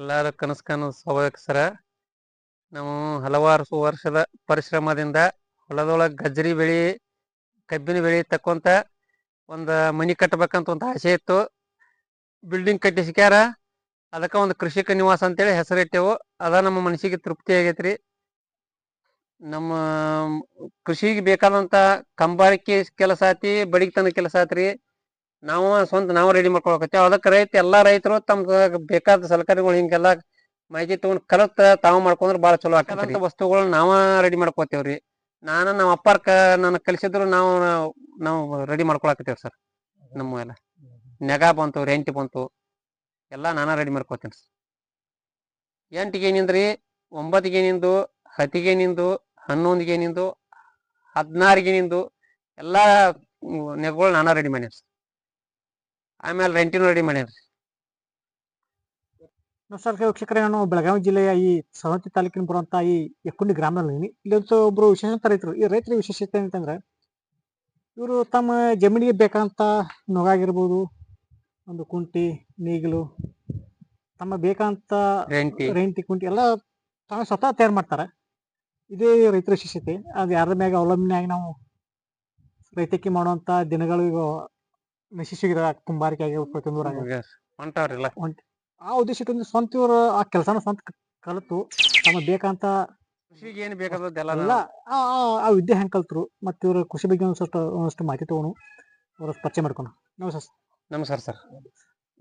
ಎಲ್ಲಾರ ಕನಸು ಕನಸು ಸ್ವಾಭಾವಿಕ ಸರ. ನಾವು ಹಲವಾರು ವರ್ಷದ ಪರಿಶ್ರಮದಿಂದ ಹೊಲದೊಳಗೆ ಗಜ್ರಿ ಬೆಳಿ, ಕಬ್ಬಿನ ಬೆಳಿ ತಕ್ಕೊಂತ ಒಂದು ಮನಿ ಕಟ್ಟಬೇಕಂತ ಒಂದು ಆಸೆ ಇತ್ತು. ಬಿಲ್ಡಿಂಗ್ ಕಟ್ಟಿಸ್ಕ್ಯಾರ ಅದಕ್ಕೆ ಒಂದು ಕೃಷಿಕ ನಿವಾಸ ಅಂತೇಳಿ ಹೆಸರಿಟ್ಟೆವು ಅದ ನಮ್ಮ ಮನಸ್ಸಿಗೆ ತೃಪ್ತಿ ಆಗೈತ್ರಿ. ನಮ್ಮ ಕೃಷಿಗೆ ಬೇಕಾದಂತ ಕಂಬಾರಿಕೆ ಕೆಲಸ ಆತಿ ಬಡಿಗ್ತನ ಕೆಲಸ ಆತ್ರಿ. ನಾವು ಸ್ವಂತ ನಾವು ರೆಡಿ ಮಾಡ್ಕೊಳಕತ್ತೇವೆ. ಅದಕ್ಕೆ ರೈತ, ಎಲ್ಲಾ ರೈತರು ತಮ್ಗ ಬೇಕಾದ ಸಲಕರಣೆಗಳು ಹಿಂಗೆಲ್ಲ ಮಾಹಿತಿ ತಗೊಂಡ್ ಕಲತ್ ತಾವು ಮಾಡ್ಕೊಂಡ್ರೆ ಬಹಳ ಚಲೋ ಆಗ್ತದೆ ವಸ್ತುಗಳು ನಾವ ರೆಡಿ ಮಾಡ್ಕೋತೇವ್ರಿ. ನಾನ ನಮ್ಮ ಅಪ್ಪಾರ್ಕ ನನ್ನ ಕಲಿಸಿದ್ರು ನಾವು ನಾವು ರೆಡಿ ಮಾಡ್ಕೊಳಕತ್ತೇವ್ ಸರ್. ನಮ್ಮ ಎಲ್ಲ ನೆಗ ಬಂತು, ರೆಂಟಿ ಬಂತು, ಎಲ್ಲಾ ನಾನಾ ರೆಡಿ ಮಾಡ್ಕೋತೇನೆ ಸರ್. ಎಂಟಿಗೆ ಏನಿಂದ್ರಿ ಒಂಬತ್ತಿಗೆ ನಿಂದು, ಹತ್ತಿಗೆ ನಿಂದು, ಹನ್ನೊಂದಿಗೆ ನಿಂದು, ಹದಿನಾರಿಗೆ ನಿಂದು, ಎಲ್ಲಾ ನೆಗಗಳು ನಾನಾ ರೆಡಿ ಮಾಡ್ಯಾನ ಸರ್. ಆಮೇಲೆ ರೆಂಟಿನ ರೆಡಿ ಮಾಡ್ಯಾರ ನಮಸ್ಕಾರ ವೀಕ್ಷಕರೇ ನಾನು ಬೆಳಗಾವಿ ಜಿಲ್ಲೆಯ ಈ ಸವತಿ ತಾಲೂಕಿನ ಬರುವಂತ ಈ ಯಕ್ಕುಂಡಿ ಗ್ರಾಮದಲ್ಲಿ ಇಲ್ಲೊಂದು ಒಬ್ರು ವಿಶೇಷ ರೈತರು. ಈ ರೈತರ ವಿಶೇಷತೆ ಅಂತಂದ್ರೆ ಇವರು ತಮ್ಮ ಜಮೀನಿಗೆ ಬೇಕಂತ ನೊಗಾಗಿರ್ಬೋದು. ಒಂದು ಕುಂಟಿ ನೇಗಿಲು ತಮ್ಮ ಬೇಕಂತ ರೆಂಟಿ ರೆಂಟಿ ಕುಂಟಿ ಎಲ್ಲ ತಾವು ಸ್ವತಃ ತಯಾರು ಮಾಡ್ತಾರೆ. ಇದೇ ರೈತರ ವಿಶೇಷತೆ. ಅದು ಯಾರ ಮ್ಯಾಗ ಅವಲಂಬನೆ ಆಗಿ ನಾವು ರೈತಕ್ಕೆ ಮಾಡುವಂತ ದಿನಗಳು ಈಗ ನಶಿಸಿಗಿರೋ ಕುಂಬಾರಿಕೆ ಆಗಿ ಪ್ರತಿಯೊಂದು. ಹೊಂಟಾವ್ರಿಲ್ಲ. ಆ ಉದ್ದೇಶಕ್ಕೆ ಸ್ವಂತ ಇವರು ಆ ಕೆಲಸನ ಸ್ವಂತ ಕಲಿತು ತಮ್ಮ ಬೇಕಂತ ಕೃಷಿಗೆ ಏನ್ ಬೇಕಾದದ್ದೆಲ್ಲ ಆ ವಿದ್ಯೆ ಹೆಂಗ್ ಕಲ್ತರು ಮತ್ತೆ ಇವ್ರ ಕೃಷಿ ಬಗ್ಗೆ ಒಂದಷ್ಟು ಒಂದಷ್ಟು ಮಾಹಿತಿ ತಗೊಂಡು ಅವ್ರ ಪರಿಚಯ ಮಾಡ್ಕೊಂಡು. ನಮಸ್ಕಾರ ಸರ್. ನಮಸ್ಕಾರ ಸರ್.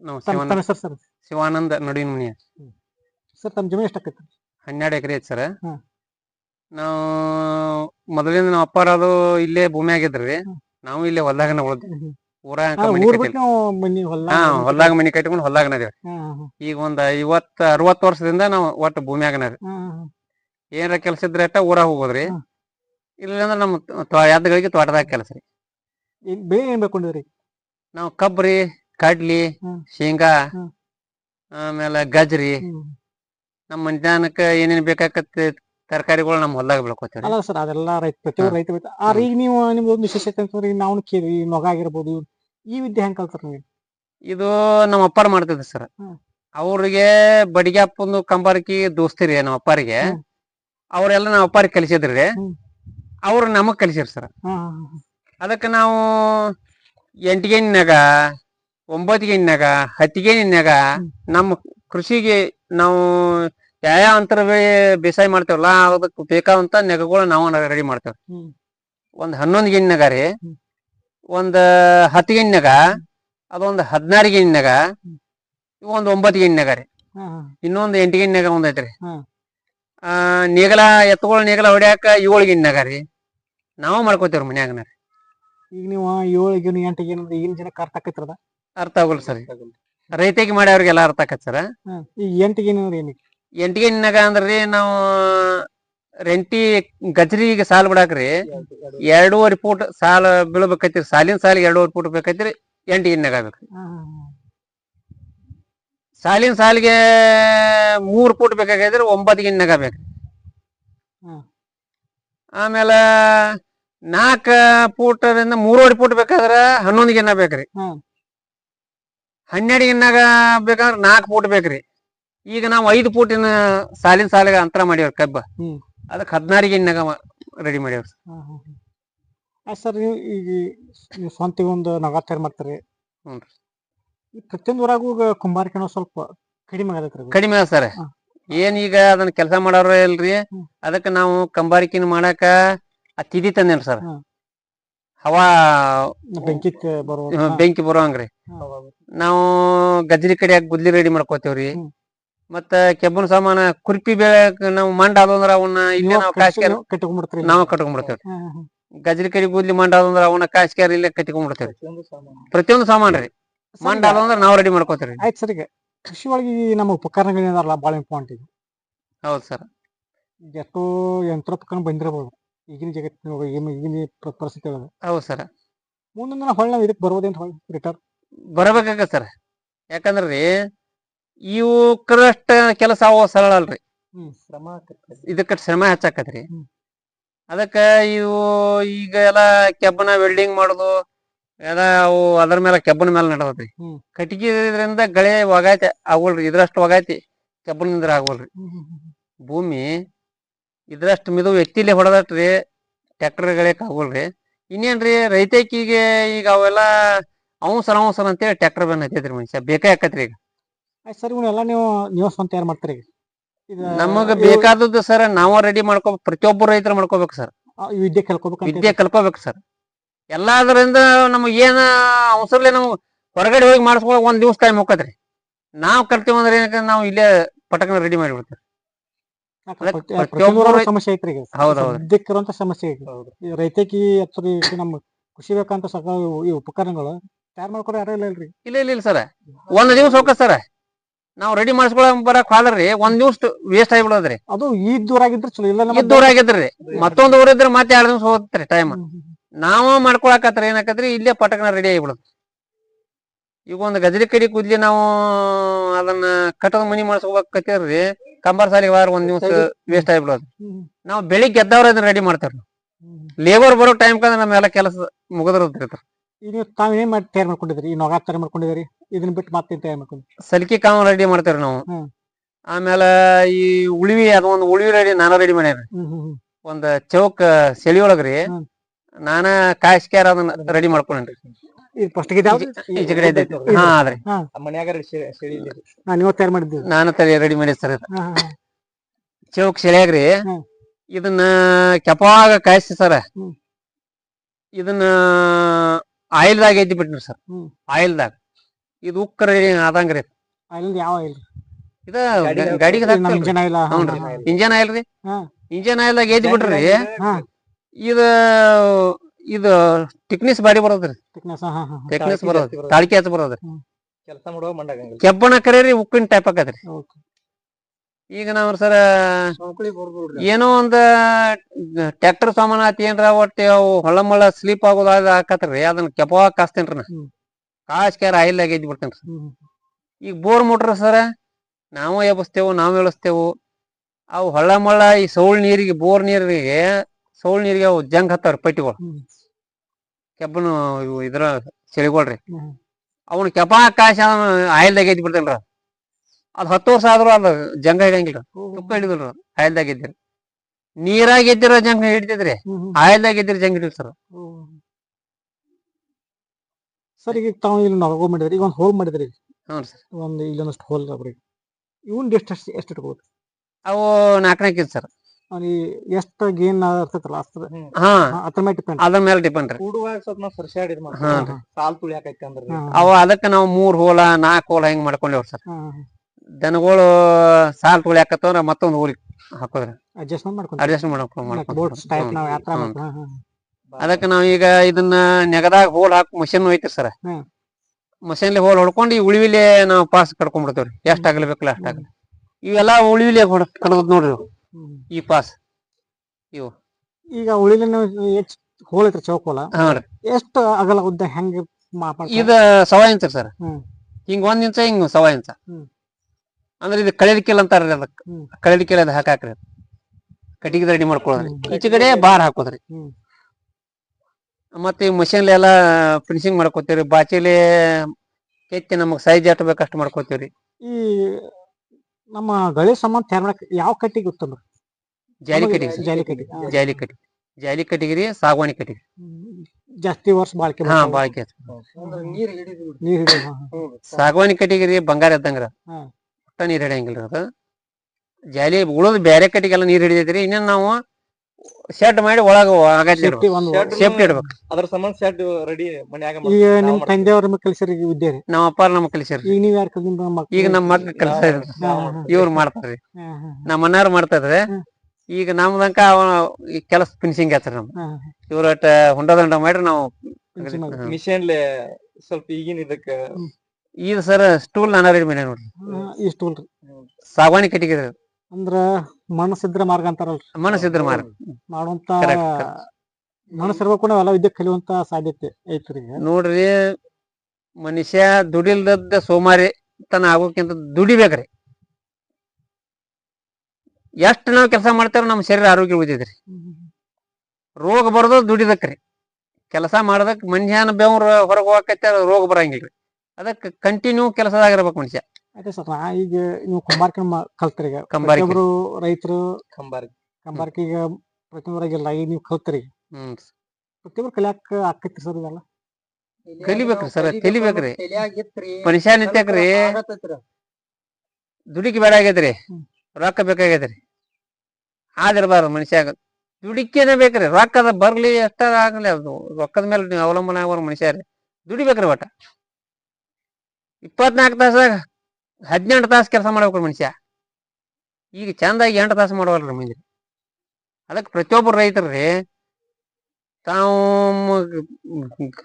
ನಮಸ್ಕಾರ ಹೆಸರು ಸರ್. ಶಿವಾನಂದ ನಡುವಿನ ಮುನಿಯ ಸರ್ ತಮ್ಮ ಜಮೀನು ಎಷ್ಟಾಕೈತಿ ಹನ್ನೆರಡು ಎಕರೆ ಐತಿ ಸರ್. ನಾವು ಮೊದಲಿಂದ ನಮ್ಮ ಅಪ್ಪಾರದು ಇಲ್ಲೇ ಭೂಮಿ ಆಗಿದ್ರಿ. ನಾವು ಇಲ್ಲೇ ಹೊಲ್ದಾಗನ ಉಳ್ದ್ವಿ ಊರಾಗ ಹೊಲ್ದಾಗ ಮನಿ ಕಟ್ಕೊಂಡು ಹೊಲ್ದಾಗ ಅದೇವ್ರಿ ಈಗ ಒಂದ್ ಐವತ್ ಅರವತ್ ವರ್ಷದಿಂದ ನಾವ್ ಒಟ್ಟ ಭೂಮಿಯಾಗ ರೀ ಏನಾರ ಕೆಲ್ಸ ಇದ್ರೆ ಅಟ್ಟ ಊರಾಗ ಹೋಗೋದ್ರಿ. ಇಲ್ಲಂದ್ರ ನಮ್ ಎತ್ತುಗಳಿಗೆ ತೋಟದಾಗ ಕೆಲಸ ರೀ. ಬೆಳೆ ಏನ್ ಬೇಕೊಂಡಿದ್ರಿ ನಾವು ಕಬ್ರಿ ಕಡ್ಲಿ. ಶೇಂಗಾ ಆಮೇಲೆ ಗಜ್ರಿ. ನಮ್ಮ ಮಂಜಾನಕ್ಕ ಏನೇನ್ ಬೇಕಾಕತ್ತೆ ತರಕಾರಿಗಳು ನಮ್ಮ ಹೊಲದಾಗ ಬೆಳ್ಕೊತೀವಿ ಅಲ್ಲ ಸರ್ ಅದೆಲ್ಲ ರೈತ ಪ್ರತಿ ರೈತ ಬೇಕ ಆ ಈಗ ನೀವು ನಿಮ್ದು ಒಂದು ವಿಶೇಷತೆ ಅಂತಂದ್ರೆ ನಾವು ಕೇಳಿ ನೊಗ ಆಗಿರ್ಬೋದು ಈ ವಿದ್ಯೆ ಹೆಂಗ್ ಕಲ್ತಾರ ನೀವು? ಇದು ನಮ್ಮ ಅಪ್ಪಾರ ಮಾಡ್ತಿದ್ರು ಸರ್. ಅವ್ರಿಗೆ ಬಡಿಗ್ಯಾಪಂದು ಕಂಬಾರಕಿ ದೋಸ್ತಿರಿ ನಮ್ಮ ಅಪ್ಪಾರಿಗೆ. ಅವರೆಲ್ಲಾ ನಮ್ಮ ಅಪ್ಪಾರಿಗೆ ಕಲಿಸಿದ್ರಿ. ಅವ್ರು ನಮಗ್ ಕಲಿಸಿರ್ ಸರ್. ಅದಕ್ಕೆ ನಾವು ಎಂಟಿಗೆನ್ಯಾಗ ಹತ್ತಿಗೆ ನಿನ್ನಾಗ ಹ್ಮ್. ನಮ್ಮ ಕೃಷಿಗೆ ನಾವು ಯಾವ ಅಂತರ ಬೆಳೆ ಬೇಸಾಯ ಮಾಡ್ತೇವಲ್ಲ ಅದಕ್ಕೆ ಬೇಕಾದಂತ ನೆಗಗಳು ನಾವು ರೆಡಿ ಮಾಡ್ತೇವೆ. ಒಂದ್ ಹನ್ನೊಂದ್ ಗಿಣ್ಣಾಗ ರೀ. ಒಂದ್ ಹತ್ತು ಗಿಣ್ಣಾಗ ಅದೊಂದ್ ಹದಿನಾರು ಗಿಣ್ಣಾಗ. ಒಂದ್ ಒಂಬತ್ತು ಗಿಣ್ಣಾಗ ರೀ. ಇನ್ನೊಂದ್ ಎಂಟು ಗಿಣ್ಣಾಗ ಒಂದ್ ಐತ್ರಿ. ಆ ನೇಗಲ ಎತ್ತುಗಳ ನೇಗಲ ಹೊಡ್ಯಾಕ ಏಳು ಗಿಣ್ಣಗಾರಿ ರೀ. ನಾವು ಮಾಡ್ಕೋತೇವ್ರಿ ಮನ್ಯಾಗನ ಈಗ ನೀವು ಏಳಿಗೆ ಎಂಟಿಗೆ ಏನಂದ್ರೆ ಈಗಿನ ಜನಕ್ಕೆ ಅರ್ಥ ಆಕೈತ್ರದ ಅರ್ಥ ಆಗೋಲ್ಲ ಸರ್. ರೈತಗೆ ಮಾಡ್ಯಾವ್ರಿಗೆಲ್ಲ ಅರ್ಥ ಆಕತ್ ಸರ್. ಈಗ ಏನಂದ್ರೆ ಏನಿಗೆ ಎಂಟಿಗೆ ನಿನ್ನಾಗ ಅಂದ್ರಿ ನಾವು ರೆಂಟಿ ಗಜ್ರಿಗೆ ಸಾಲ ಬಿಡಾಕ್ರಿ. ಎರಡೂವರೆ ಫೂಟ್ ಸಾಲ ಬೀಳ್ಬೇಕೈತ್ರಿ. ಸಾಲಿನ ಸಾಲಿಗೆ ಎರಡೂವರೆ ಫೂಟ್ ಬೇಕೈತ್ರಿ ಆಗ್ಬೇಕ್ರಿ ಹಾ ಹಾ ಹಾ. ಸಾಲಿನ ಸಾಲಿಗೆ ಮೂರ್ ಫೂಟ್ ಬೇಕಾಗೈತ್ರಿ ಒಂಬತ್ತು ಗಿನ್ನಾಗ ಬೇಕ್ರಿ. ಆಮೇಲೆ ನಾಲ್ಕ ಫೂಟರಿಂದ ಮೂರುವರೆ ಫೂಟ್ ಬೇಕಾದ್ರ ಹನ್ನೊಂದು ಗಿನ್ನ ಬೇಕ್ರಿ. ಹನ್ನೆರಡು ಗಿನ್ನಾಗ ಬೇಕಾದ್ರ ನಾಲ್ಕು ಫೂಟ್ ಬೇಕ್ರಿ. ಈಗ ನಾವು ಐದು ಫೂಟಿನ ಸಾಲಿನ ಸಾಲಿಗೆ ಅಂತರ ಮಾಡ್ಯಾವ್ರಿ ಕಬ್ಬ ಹ್ಮ್. ಅದಕ್ಕೆ ಹದಿನಾರು ಗಿನ್ನಾಗ ರೆಡಿ ಮಾಡ್ಯಾವ್ರಿ. ಸರ್ ನೀವು ಈಗ ನೀವು ಸ್ವಂತ ಒಂದು ನಗ ತಯಾರು ಮಾಡ್ತೀರಿ ಹ್ಞೂನ್ರಿ. ಈ ಪ್ರತಿಯೊಂದು ಊರಾಗೂ ಈಗ ಸ್ವಲ್ಪ ಕಡಿಮೆ ಆಗತ್ತೆ. ಕಡಿಮೆ ಆಗ ಸರ್. ಏನ್ ಈಗ ಅದನ್ನ ಕೆಲಸ ಮಾಡೋರ ಇಲ್ರಿ ಅದಕ್ಕೆ ನಾವು ಕಂಬಾರಿಕಿನ ಮಾಡಾಕ ಆ ತಿದಿ ತಂದೇನ್ರಿ ಸರ್ ಹ್ಮ್. ಹವಾ ಬೆಂಕಿ ತ- ಬರೋ ಹ್ಮ್, ಬೆಂಕಿ ಬರೋಂಗ್ರಿ ನಾವು ಗಜ್ರಿ ಕಡಿಯಾಕ ಗುದ್ಲಿ ರೆಡಿ ಮಾಡ್ಕೋತೇವ್ರಿ ಹ್ಮ್. ಮತ್ತ ಕೆಬ್ಬನ ಸಾಮಾನ ಕುರ್ಪಿ ಬೆಳೆ ನಾವು ಮಂಡ ಆದಂದ್ರ ಅವನ್ನ ಇಲ್ಲೇ ನಾವು ಕಾಸ್ಕ್ಯಾರ ಕಟ್ಕೊಂಡ್ಬಿಡ್ತೀವಿ ನಾವು ಕಟ್ಕೊಂಡ್ಬಿಡ್ತೇವ್ರಿ. ಗಜ್ರಿ ಕಡಿ ಬೂದ್ಲಿ ಮಂಡ ಆದಂದ್ರ ಅವನ್ನ ಕಾಸ್ಕ್ಯಾರ ಇಲ್ಲೇ ಕಟ್ಕೊಂಡ್ಬಿಡ್ತೇವ್ರಿ. ಪ್ರತಿಯೊಂದು ಸಾಮಾನ್. ರೀ ಮಂಡ ಈಗ- ನಾವು ರೆಡಿ ಮಾಡ್ಕೋತೇವ್ರಿ. ಆಯ್ತು ಸರಿ ಕೃಷಿ ಒಳಗೆ ನಮ್ಮ ಉಪಕರಣಗಳೇನಾರಲ್ಲ ಭಾಳ ಇಂಪಾರ್ಟೆಂಟ್ ಇದು ಹೌದು ಸರ್. ಎಷ್ಟೋ ಯಂತ್ರೋಪಕರಣ ಬಂದಿರಬಹುದು. ಈಗಿನ ಜಗತ್ತಿನ ಈಗಿನ ಪರಿಸ್ಥಿತಿ ಒಳಗೆ. ಹೌದು ಸರ್. ಮುಂದೊಂದು ಹೊಳ್ಳ ಇದಕ್ಕೆ ಬರ್ಬೋದೇನು ರಿಟರ್ನ್ ಬರಬೇಕಾಗ ಸರ್. ಯಾಕಂದ್ರಿ ಇವು ಕರಷ್ಟ ಕೆಲಸ ಅವ ಸರಳ ಅಲ್ರಿ. ಇದಕ್ಕ ಶ್ರಮ ಹೆಚ್ಚಾಕತ್ರಿ. ಅದಕ್ಕ ಇವು ಈಗ ಎಲ್ಲಾ ಕೆಬ್ಬನ ವೆಲ್ಡಿಂಗ್ ಮಾಡುದು ಎಲ್ಲ ಅವು ಅದ್ರ ಮೇಲೆ ಕೆಬ್ಬನ ಮೇಲೆ ನಡೆದ್ರಿ. ಕಟ್ಟಿಗೆ ಇದ್ರಿಂದ ಗಳೆ ಒಗಾಯ್ತಿ ಆಗೋಲ್ರಿ ಇದ್ರಷ್ಟು ಒಗಾಯ್ತಿ ಕೆಬ್ಬನಿಂದ್ರ ಆಗೋಲ್ರಿ. ಭೂಮಿ ಇದ್ರಷ್ಟು ಮಿದು ಎತ್ತಿಲಿ ಹೊಡೆದಟ್ರಿ ಟ್ರ್ಯಾಕ್ಟರ್ ಗಳಕ್ ಆಗೋಲ್ರಿ. ಇನ್ನೇನ್ರಿ ರೈತಕಿಗೆ ಈಗ ಅವೆಲ್ಲ ಅವಸರ ಅವಸರ ಅಂತೇಳಿ ಟ್ರ್ಯಾಕ್ಟರ್ ಬಂದ್ ಹತ್ತೈತ್ರಿ ಮನುಷ್ಯ ಬೇಕೇ ಆಕತ್ರಿ ಈಗ. ಆಯ್ತು ಸರ್ ಇವನ್ನೆಲ್ಲ ನೀವು ನೀವು ಸ್ವಂತ ಯಾರು ಮಾಡ್ತೀರಿ? ಇದು ನಮಗ ಬೇಕಾದದ್ದು ಸರ್ ನಾವ ರೆಡಿ ಮಾಡ್ಕೋ ಪ್ರತಿಯೊಬ್ಬ ರೈತರು ಮಾಡ್ಕೋಬೇಕು ಸರ್. ಆ, ಈ ವಿದ್ಯೆ ಕಲ್ಕೋಬೇಕು ವಿದ್ಯೆ ಕಲ್ಕೋಬೇಕು ಸರ್. ಎಲ್ಲಾದ್ರಿಂದ ನಮಗ್ ಏನ ಅವಸರಲೆ ನಾವು ಹೊರಗಡೆ ಹೋಗಿ ಮಾಡಿಸ್ಕೊಳಕ್ ಒಂದ್ ದಿವಸ ಟೈಮ್ ಹೋಗತ್ರಿ ನಾವ್ ಕಲ್ತೀವಿ ಅಂದ್ರೆ ಏನಕ್ಕೆ ನಾವು ಇಲ್ಲೇ ಪಟಕನ ರೆಡಿ ಮಾಡಿಬಿಡ್ತೀವಿ. ಅದಕ್ಕೆ ಪ್ರತಿಯೊಬ್ಬರು ಸಮಸ್ಯೆ ಐತ್ರಿ ಈಗ. ಹೌದ್ ಹೌದ್ರಿ. ಸದ್ಯಕ್ಕಿರುವಂತ ಸಮಸ್ಯೆ ಐತ್ರಿ ಹೌದು. ಈ ರೈತಕಿ ಅಥವಾ ಈ ನಮ್ಮ ಕೃಷಿ ಬೇಕಂತ ಸಕ ಈ ಉಪಕರಣಗಳು ತಯಾರು ಮಾಡ್ಕೊಡೋ ಯಾರು ಇಲ್ಲ ಇಲ್ರಿ. ಇಲ್ಲ ಇಲ್ಲ ಇಲ್ಲ ಸರ್. ಒಂದ್ ದಿವಸ ಹೋಗತ್ ಸರ್. ನಾವ್ ರೆಡಿ ಮಾಡಿಸ್ಕೊಳಕ್ ಬರಕ್ ಹೋದ್ರಿ ಒಂದ್ ದಿವ್ಸ ವೇಸ್ಟ್ ಆಗಿಬಿಡೋದ್ರಿ ಅದು ಈ ದೂರ ಆಗಿದ್ರೆ ಚಲೋ ಇಲ್ಲ ನಮ್ಮ ಇದ್ ದೂರ ಆಗಿದ್ರಿ. ಮತ್ತೊಂದ್ ಊರ್ ಇದ್ರೆ ಮತ್ತೆ ಎರಡ್ ದಿವ್ಸ ಹೋಗ್ತಾರೆ ಟೈಮ್ ನಾವ ಮಾಡ್ಕೊಳಕತ್ರ ಏನಾಕತ್ರಿ ಇಲ್ಲೇ ಪಟಕನ ರೆಡಿ ಆಗಿಬಿಡೋದು ಈಗ ಒಂದ್ ಗಜರಿ ಕಡಿ ಕುದ್ಲಿ ನಾವು ಅದನ್ನ ಕಟ್ಟದ ಮನಿ ಮಾಡ್ಸ್ಕೊಬೇಕತ್ತೀವ್ರಿ ಕಂಬರ್ ಸಾಲಿಗೆ ವಾರ ಒಂದ್ ದಿವ್ಸ ವೇಸ್ಟ್ ಆಗಿಬಿಡೋದು ನಾವು ಬೆಳಿಗ್ಗೆ ಎದ್ದವ್ರ ಅದನ್ನ ರೆಡಿ ಮಾಡ್ತೇವ್ರಿ ಲೇಬರ್ ಬರೋ ಟೈಮ್ ಕಂದ್ರೆ ನಮ್ಮೆಲ್ಲ ಕೆಲಸ ಮುಗದ್ರಿ ಈಗ ನೀವು ತಾವೇನ್ ಮಾಡಿ ತಯಾರು ಮಾಡ್ಕೊಂಡಿದ್ರಿ ಈ ನೊಗ ತಯಾರು ಮಾಡ್ಕೊಂಡಿದ್ರಿ ಇದನ್ನ ಬಿಟ್ಟು ಮತ್ತೆ ಮಾಡ್ಕೊಂಡು? ಸಲಿಕೆ ಕಾಮ ರೆಡಿ ಮಾಡ್ತೇವ್ರಿ ನಾವು. ಹ್ಮ್. ಆಮೇಲೆ ಈ ಉಳಿವಿ ಅದು ಒಂದು ಉಳಿವಿ ರೆಡಿ ನಾನು ರೆಡಿ ಮಾಡ್ಯಾರ ಹ್ಮ್ ಹ್ಮ್ ಹ್ಮ್. ಒಂದ್ ಚೌಕ್ ಸೆಳಿ ಒಳಗ್ರಿ ಹ್ಮ್. ನಾನ ಕಾಯಿಸ್ಕ್ಯಾರ ಅದನ್ನ ರೆಡಿ ಮಾಡ್ಕೊಂಡ್ರಿ ಇದು ಫಸ್ಟ್. ಹಾ ಅದ್ರಿ ಮನ್ಯಾಗ ಶೆಳಿ ಹಾ ನೀವು ತಯಾರು ಮಾಡಿದ್ದೀವಿ ನಾನು ತಲೆ ರೆಡಿ ಮಾಡಿ ಸರ್ ಹಾ ಹಾ, ಹಾ. ಚೌಕ್ ಸೆಳಿಯಾಗ್ರಿ ಹ್ಮ್. ಇದನ್ನ ಕೆಪಾಗ ಕಾಯಿಸಿ ಸರ್. ಇದನ್ನ ಇದನ್ನ ಆಯಿಲ್ದಾಗ ಐತಿ ಬಿಟ್ರಿ ಸರ್. ಆಯಿಲ್ ಆಯಿಲ್ದಾಗ. ಇದು ಉಕ್ಕ ರೆಡಿ ಆದಂಗ್ರಿ ಅಲ್ಲಿಂದ ಯಾವ ಇಲ್ಲ ಇದ ಗಾಡಿಗೆ ನಮ್ಮ ಇಂಜನ್ ಇಲ್ಲ ಹ್ಞೂನ್ರಿ. ಇಂಜನ್ ಆಯಿಲ್ ರೀ. ಇಂಜನ್ ಆಯಿಲ್ ಎದ್ದಿ ಬಿಡ್ರಿ ಇದ ಇದ ಟಿಕ್ನಿಸ್ ಬಾಡಿ ಬರೋದ್ರಿ thickness, ಹಾ ಹಾ ಟೆಕ್ನಿಸ್ ತಾಳ್ಕಿ ಬರೋದ್ ಬರೋದು. ತಾಳ್ಕಿ ಹಚ್ಚ ಬರೋದ್ರಿ ಕೆಲಸ ಮಾಡುವ ಮಂಡಾಗಂಗಿಲ್ಲ. ಕೆಬ್ಬಣ ಕರೀರಿ ಉಕ್ಕಿನ ಟೈಪ್ ಆಕತ್ರಿ. ಓಕೆ. ಈಗ ನಾವ್ ಸರ ಏನೋ ಒಂದ್ ಟ್ರ್ಯಾಕ್ಟರ್ ಸಾಮಾನ್ ಆತ್ ಏನ್ರ ಒಟ್ಟ ಅವು ಹೊಳ್ಳ ಮಳ್ಳ ಸ್ಲೀಪ್ ಆಗೋದ ಆಕತ್ರಿ ಅದನ್ನ ಕೆಪವಾಗ ಕಾಸ್ತೇನ್ರಿ ನಾ. ಹ್ಮ್. ಕಾಸ್ಕ್ಯಾರ ಆಯಿಲ್ ಆಗಿ ಬಿಡ್ತೇನೆ ಈಗ ಬೋರ್ ಮೋಟ್ರ್ ಸರ ನಾವು ಎಬ್ಬಿಸ್ತೇವು ನಾವು ಎಳಿಸ್ತೇವು. ಅವು ಹೊಳ್ಳ ಮಳ್ಳ ಈ ಸೌಳ್ ನೀರಿಗೆ ಬೋರ್ ನೀರಿಗೆ ಸೌಳ್ ನೀರಿಗೆ ಅವು ಜಂಗ್ ಹತ್ತಾರ ಪಟ್ಟಿಗಳು ಕೆಬ್ಬನು ಇವು ಇದ್ರ ಚಳಿಗೊಳ್ರಿ. ಅವನ್ ಕೆಪ ಕಾಶ ಆಯಿಲ್ದಾಗ ಎದ್ದು ಬಿಡ್ತೇನ್ರ ಅದ್ ಹತ್ತು ವರ್ಷ ಆದ್ರೂ ಅಲ್ಲ ಜಂಗ ಹಿಡಿಯಂಗಿಲ್ಲ ತುಪ್ಪ ಹಿಡಿದ್ರ ಆಯಿಲ್ದಾಗ ಎದ್ದಿರಿ. ನೀರಾಗ ಎದ್ದಿರ ಜಂಗ ಹಿಡಿತಿದ್ರಿ ಆಯಿಲ್ದಾಗ ಎದ್ದಿರ ಜಂಗ ಹಿಡಿಲ್ ಸರ್ ಈಗ ತಾವು ಇಲ್ಲಿ ನಾಲ್ಕು ಮಾಡಿದ್ರಿ ಈಗ ಒಂದು ಹೋಲ್ ಮಾಡಿದ್ರಿ. ಹ್ಞೂ ಸರ್. ಒಂದು ಇಲ್ಲೊಂದಷ್ಟು ಹೋಲ್ ಅದ್ರಿ ಇವನ್ ಎಷ್ಟು ಎಷ್ಟು ಎಷ್ಟು ಇಟ್ಕೋಬೋದು ಅವು ನಾಲ್ಕನೇ ನಾಲ್ಕು ಸರ್. ಎಷ್ಟ ಎಷ್ಟು ಗೇನ್ ಇರ್ತೈತಲ್ಲ ಅಷ್ಟದ ಹಾ. ಅದ್ರ ಮೇಲೆ ಡಿಪೆಂಡ್ ಅದ್ರ ಮೇಲೆ ಡಿಪೆಂಡ್ ರೀ. ಕೂಡುವಾಗ ಸ್ವಲ್ಪ ನಾವು ಸರ್ಸಾಡಿದ್ ಹಾ. ಮಾಡ್ತೀವಿ. ಸಾಲ್ ತುಳಿಯಾಕೈತಿ ಅಂದ್ರ. ಅವ ಅದಕ್ಕ ನಾವು ಮೂರ್ ಹೋಲ ನಾಲ್ಕು ಹೋಲ ಹೆಂಗ್ ಮಾಡ್ಕೊಂಡೇವ್ರಿ ಸರ್. ದನಗಳು ಸಾಲ್ ತುಳಿಯಾಕತ್ತವ್ರ ಮತ್ತೊಂದು ಹೋಲಿ ಹಾಕೋದ್ರಿ. ಅಡ್ಜಸ್ಟ್ಮೆಂಟ್ ಮಾಡ್ಕೊಂಡು ಅಡ್ಜಸ್ಟ್ ಮಾಡ್ಕೊಂಡ್ ಬೋರ್ಡ್ಸ್ ಅದಕ್ಕ ನಾವ್ ಈಗ ಇದನ್ನ ನೆಗದಾಗ ಹೋಲ್ ಹಾಕಿ ಮಷಿನ್ ಐತ್ರಿ ಸರ್ ಹ್ಮ್. ಮಷಿನ್ಲಿ ಹೋಲ್ ಹೊಡ್ಕೊಂಡು ಈ ಉಳಿವಿಲೆ ನಾವು ಪಾಸ್ ಕಡ್ಕೊಂಡ್ಬಿಡ್ತೇವ್ರಿ ಎಷ್ಟ್ ಆಗ್ಲೇಬೇಕಲ್ಲ ಅಷ್ಟ ಆಗಲಿ ಇವೆಲ್ಲ ಉಳಿವಿಲೆ ಹೊಡ್ ಕಡ್ದದ್ ನೋಡ್ರಿ ಇವು. ಈ ಪಾಸ್ ಇವು ಈಗ ಉಳಿದ ಹೋಲ್ ಐತ್ರಿ ಚೌಕೋಲ ಹಾ ರೀ ಎಷ್ಟು ಅಗಲ ಉದ್ದ ಹೆಂಗ್ ಇದ ಸವಾ ಇಂಚ ಸರ್ ಹ್ಮ್. ಹಿಂಗ್ ಒಂದ್ ಇಂಚ ಹಿಂಗ್ ಸವಾ ಇಂಚ ಹ್ಮ್. ಅಂದ್ರೆ ಇದು ಕಳೆದಿಕ್ಕಿಲ್ಲ ಅಂತಾರ್ರಿ ಅದಕ್ಕೆ ಹ್ಮ್. ಕಳೆದಿಕ್ಕಿಲ್ಲ ಅದ್ ಹಾಕಾಕ್ರಿ. ಕಟ್ಟಿಗೆ ರೆಡಿ ಮಾಡ್ಕೊಳ್ಳೋದ್ರಿ. ಈಚೆ ಕಡೆ ಬಾರ್ ಹಾಕೋದ್ರಿ ಹ್ಮ್. ಮತ್ತೆ ಈ ಮಷಿನ್ಲಿ ಎಲ್ಲಾ ಫಿನಿಶಿಂಗ್ ಮಾಡ್ಕೋತೀವ್ರಿ. ಬಾಚಿಲಿ ಕೆತ್ತಿ ನಮಗ್ ಸೈಜ್ ಎಷ್ಟ್ ಬೇಕು ಅಷ್ಟು ಮಾಡ್ಕೋತೀವ್ರಿ. ಈ ನಮ್ಮ ಗಳಿ ಸಂಬಂಧ ತಯಾರು ಮಾಡಕ್ ಯಾವ ಕಟ್ಟಿಗೆ ಉತ್ತಮ? ಜಾಲಿ ಕಟ್ಟಿಗೆ ಜಾಲಿ ಕಟ್ಟಿಗೆ ಹಾ. ಜಾಲಿ ಕಟ್ಟಿಗೆ ಜಾಲಿ ಕಟ್ಟಿಗೆ ರೀ ಸಾಗವಾಣಿ ಕಟ್ಟಿಗೆ. ಹ್ಮ್. ಜಾಸ್ತಿ ವರ್ಷ ಬಾಳಿಕೆ ಹಾ ಬಾಳ್ಕೆ ಬಾಳಿಕೆ. ನೀರ್ ಹಿಡಿದು ನೀರ್ ಹಿಡಿಯೋ, ಹಾ, ಹಾ. ಸಾಗವಾಣಿ ಕಟ್ಟಿಗೆ ರೀ ಬಂಗಾರ ಇದ್ದಂಗ್ರ. ಹಾ. ಒಟ್ಟ ನೀರ್ ಹಿಡಿಯಂಗಿಲ್ರಿ ಅದು. ಜಾಲಿ ಉಳದ್ ಬ್ಯಾರೆ ಕಟ್ಟಿಗೆಲ್ಲ ನೀರ್ ಹಿಡಿದೈತ್ರಿ ಇನ್ನೇನ್ ನಾವು ಶೆಡ್ ಮಾಡಿ ಒಳಗ Safety ಒಂದು ಸೇಫ್ಟಿ ಇಡ್ಬೇಕು. ಅದ್ರ ಸಂಬಂಧ ಶೆಡ್ ರೆಡಿ ಮನ್ಯಾಗ ಈಗ ನಿಮ್. ತಂದೆಯವ್ರ ಮೇಲೆ ಕಲಿಸಿರಿ ವಿದ್ಯೆ ರೀ ನಮ್ಮ ಅಪ್ಪಾರ ನಮ್ ಕಲಿಸ್ಯಾರ ಈಗ ನೀವ್ ಯಾರು ಮಕ್ಳು? ಈಗ ನಮ್ಮ ಮಕ್ಳು ಕಲಿಸ. ಇವ್ರು ಮಾಡ್ತಾರ್ರಿ. ನಮ್ಮ ಅಣ್ಣಾರು ಮಾಡ್ತಾ ಇದ್ರೆ ಈಗ ನಮ್ದಂಕ ಅವ ಈ ಕೆಲಸ ಫಿನಿಶಿಂಗ್ ಆತ್ರಿ ನಮ್ ಇವ್ರ ಹೊಂಡ ದಂಡ ಮಾಡ್ರಿ ನಾವು ಮಿಷನ್ ಮಿಷನ್ಲೆ ಸ್ವಲ್ಪ ಈಗಿನ ಇದಕ್ಕ ಈಗ ಸರ್ ಸ್ಟೂಲ್ ನಾನು ರೆಡಿ ಮಾಡಿ ನೋಡ್ರಿ. ಈ ಸ್ಟೂಲ್ ಸಾಗವಾಣಿ ಕಟ್ಟಿಗೆ. ಅಂದ್ರ ಮನಸ್ಸಿದ್ರ ಮಾರ್ಗ ಅಂತಾರಲ್ರಿ. ಮನಸ್ಸಿದ್ರ ಮಾರ್ಗ. ಮಾಡುವಂತ. ಮನಸ್ಸಿರ್ಬೇಕು ನಾವೆಲ್ಲ ವಿದ್ಯೆ ಕಲಿಯುವಂತ ಸಾಧ್ಯತೆ ಐತ್ರಿ ನೋಡ್ರಿ ಮನುಷ್ಯ ದುಡಿಲ್ದದ್ದ ಸೋಮಾರಿ ತನ ಆಗೋಕ್ಕಿಂತ ದುಡಿಬೇಕ್ರಿ. ಎಷ್ಟ್ ನಾವ್ ಕೆಲಸ ಮಾಡ್ತೇವ್ರ ನಮ್ಮ ಶರೀರ ಆರೋಗ್ಯ ಉಳಿದಿದ್ರಿ ರೋಗ ಬರೋದು ದುಡಿದಕ್ರಿ ಕೆಲಸ ಮಾಡದಕ್ ಮನುಷ್ಯನ ಬೆವ್ರ ಹೊರಗೆ ಹೋಗಕತ್ತ ರೋಗ ಬರಂಗಿಲ್ರಿ. ಅದಕ್ಕೆ ಕಂಟಿನ್ಯೂ ಕೆಲಸದಾಗ ಇರ್ಬೇಕು ಮನುಷ್ಯ. ಆಯ್ತು ಸರ್ ನಾ ಈಗ ನೀವು ಕುಂಬಾರ್ಕಿ ಕಲ್ತ್ರಿ ಈಗ. ಕಂಬಾರಿಕೆ. ಪ್ರತಿಯೊಬ್ರು ರೈತರು ಕಂಬಾರ್ ಕಂಬಾರ್ಕಿಗೆ ಈಗ ಪ್ರತಿಯೊಬ್ಬರಾಗಿಲ್ಲ ಈಗ ನೀವು ಕಲ್ತ್ರಿ. ಹ್ಮ್ ಪ್ರತಿಯೊಬ್ರು ಕಲಿಯಾಕ ಆಕೈತಿ ಸರ್ ಇದೆಲ್ಲ? ಕಲಿಬೇಕ್ರಿ sir, ಕಲಿಬೇಕ್ರಿ. ತಲಿಯಾಗಿತ್ರಿ ಮನುಷ್ಯ ನಿತ್ಯಕ್ರಿ ದುಡಿಕೆ ಬೇಡ ಆಗೈತ್ರಿ ಹ್ಮ್. ರೊಕ್ಕ ಬೇಕಾಗೈತ್ರಿ ಆದಿರ್ಬಾರ್ದು ಮನುಷ್ಯಾಗ ದುಡಿಕೆನ ಬೇಕ್ರಿ. ರೊಕ್ಕದ ಬರ್ಲಿ ಎಷ್ಟ ಆಗ್ಲಿ ಅದು. ರೊಕ್ಕದ ಮೇಲೆ ನೀವು ಅವಲಂಬನೆ ಆಗೋರು ಮನುಷ್ಯ ರೀ. ದುಡಿಬೇಕ್ರಿ ಒಟ್ಟ. ಇಪ್ಪತ್ನಾಲ್ಕು ತಾಸಾಗ ಹದಿನೆಂಟು ತಾಸು ಕೆಲಸ ಮಾಡ್ಬೇಕ್ರಿ ಮನುಷ್ಯ. ಈಗ ಚಂದಾಗಿ ಎಂಟು ತಾಸು ಮಾಡುವಲ್ರಿ ಮಂದಿ. ಅದಕ್ಕೆ ಪ್ರತಿಯೊಬ್ಬರು ರೈತರ್ರಿ ತಾವು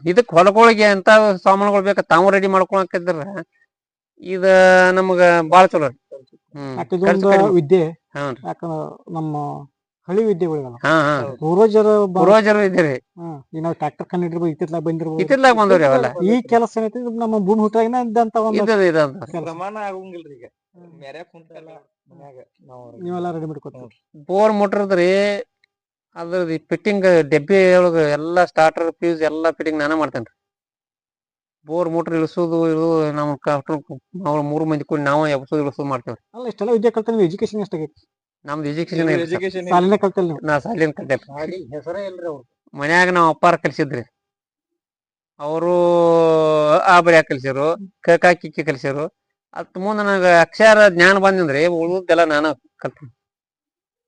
ಇದಕ್ಕೆ ಹೊಲಗಳಿಗೆ ಎಂತ ಸಾಮಾನುಗಳು ಬೇಕು ತಾವು ರೆಡಿ ಮಾಡ್ಕೊಳಕಿದ್ರ ಇದ ನಮಗ ಬಾಳ ಚಲೋ ರೀ. ಹ್ಮ್. ವಿದ್ಯೆ. ನಮ್ಮ ಹಳಿ ವಿದ್ಯೆಗಳಿಗಲ್ಲ ಹಾ ಹಾ. ಪೂರ್ವಜರ ಬ- ಪೂರ್ವಜರು ಇದ್ದೀರಿ. ಹ್ಮ್, ಈಗ ನಾವು ಟ್ರ್ಯಾಕ್ಟರ್ ಕಂಡು ಹಿಡಿರ್ಬೋದು ಇತ್ತಿತ್ಲಾಗ ಬಂದಿರ್ಬೋದು. ಇತ್ತಿತ್ಲಾಗ ಬಂದವ್ರಿ ಅವೆಲ್ಲ. ಈ ಕೆಲಸ ಏನೈತಿ ಇದು ನಮ್ಮ ಭೂಮಿ ಹುಟ್ಟಾಗಿನ ಇದ್ದಂತ ಒಂದು ಇದ್ದದ ಇದು ಅಂತ. ಕೆಲಸ. ಪ್ರಮಾಣ ಆಗಂಗಿಲ್ರಿ ಈಗ. ಮ್ಯಾರ್ಯಾಗ ಕುಂತಲ್ಲ ಮನ್ಯಾಗ ನಾವು ನೀವೆಲ್ಲ ರೆಡಿ ಮಾಡ್ಕೊತೀವಿ ಬೋರ್ ಮೋಟರ್ದ್ರಿ ಅದ್ರದ್ದು ಫಿಟ್ಟಿಂಗ್ ಡೆಬ್ಬಿ ಒಳಗ ಎಲ್ಲಾ ಸ್ಟಾರ್ಟರ್ ಫ್ಯೂಸ್ ಎಲ್ಲಾ ಫಿಟ್ಟಿಂಗ್ ನಾನೇ ಮಾಡ್ತೇನ್ರಿ. ಬೋರ್ ಮೋಟರ್ ಇಳಿಸೋದು ಇದು ನಮ್ಮ ನಾವು ಮೂರು ಮಂದಿ ಕೂಡಿ ನಾವು ಎಬ್ಸೋದು ಇಳಿಸೋದು ಮಾಡ್ತೇವ್ರಿ. ಅಲ್ಲ ಇಷ್ಟೆಲ್ಲ ವಿದ್ಯೆ ಕಲ್ತ ನೀವು ಎಜುಕೇಶನ್ ಎಷ್ಟಾಗೈತಿ? ನಮ್ದು ಎಜುಕೇಶನ್ ಎಜುಕೇಶನ್ ಸಾಲಿನ ಕಲ್ತಲ್ಲ ನೀವು? ನಾ ಸಾಲಿನ ಹೆಸರೇ ಇಲ್ರಿ ಅವ್ರು ಮನ್ಯಾಗ ನಾವ್ ಅಪ್ಪಾರ ಕಲ್ಸಿದ್ರಿ. ಅವರು ಆ ಬರಿಯಾಕ ಕಲ್ಸಿರು ಕಿ ಕಿಕ್ಕಿ ಕಲ್ಸಿರು ಅತ್ ಮುಂದ ನನಗ ಅಕ್ಷರ ಜ್ಞಾನ ಬಂದಿಂದ್ರಿ ಉಳಿದೆಲ್ಲ ನಾನು ಕಲ್ತೀನಿ.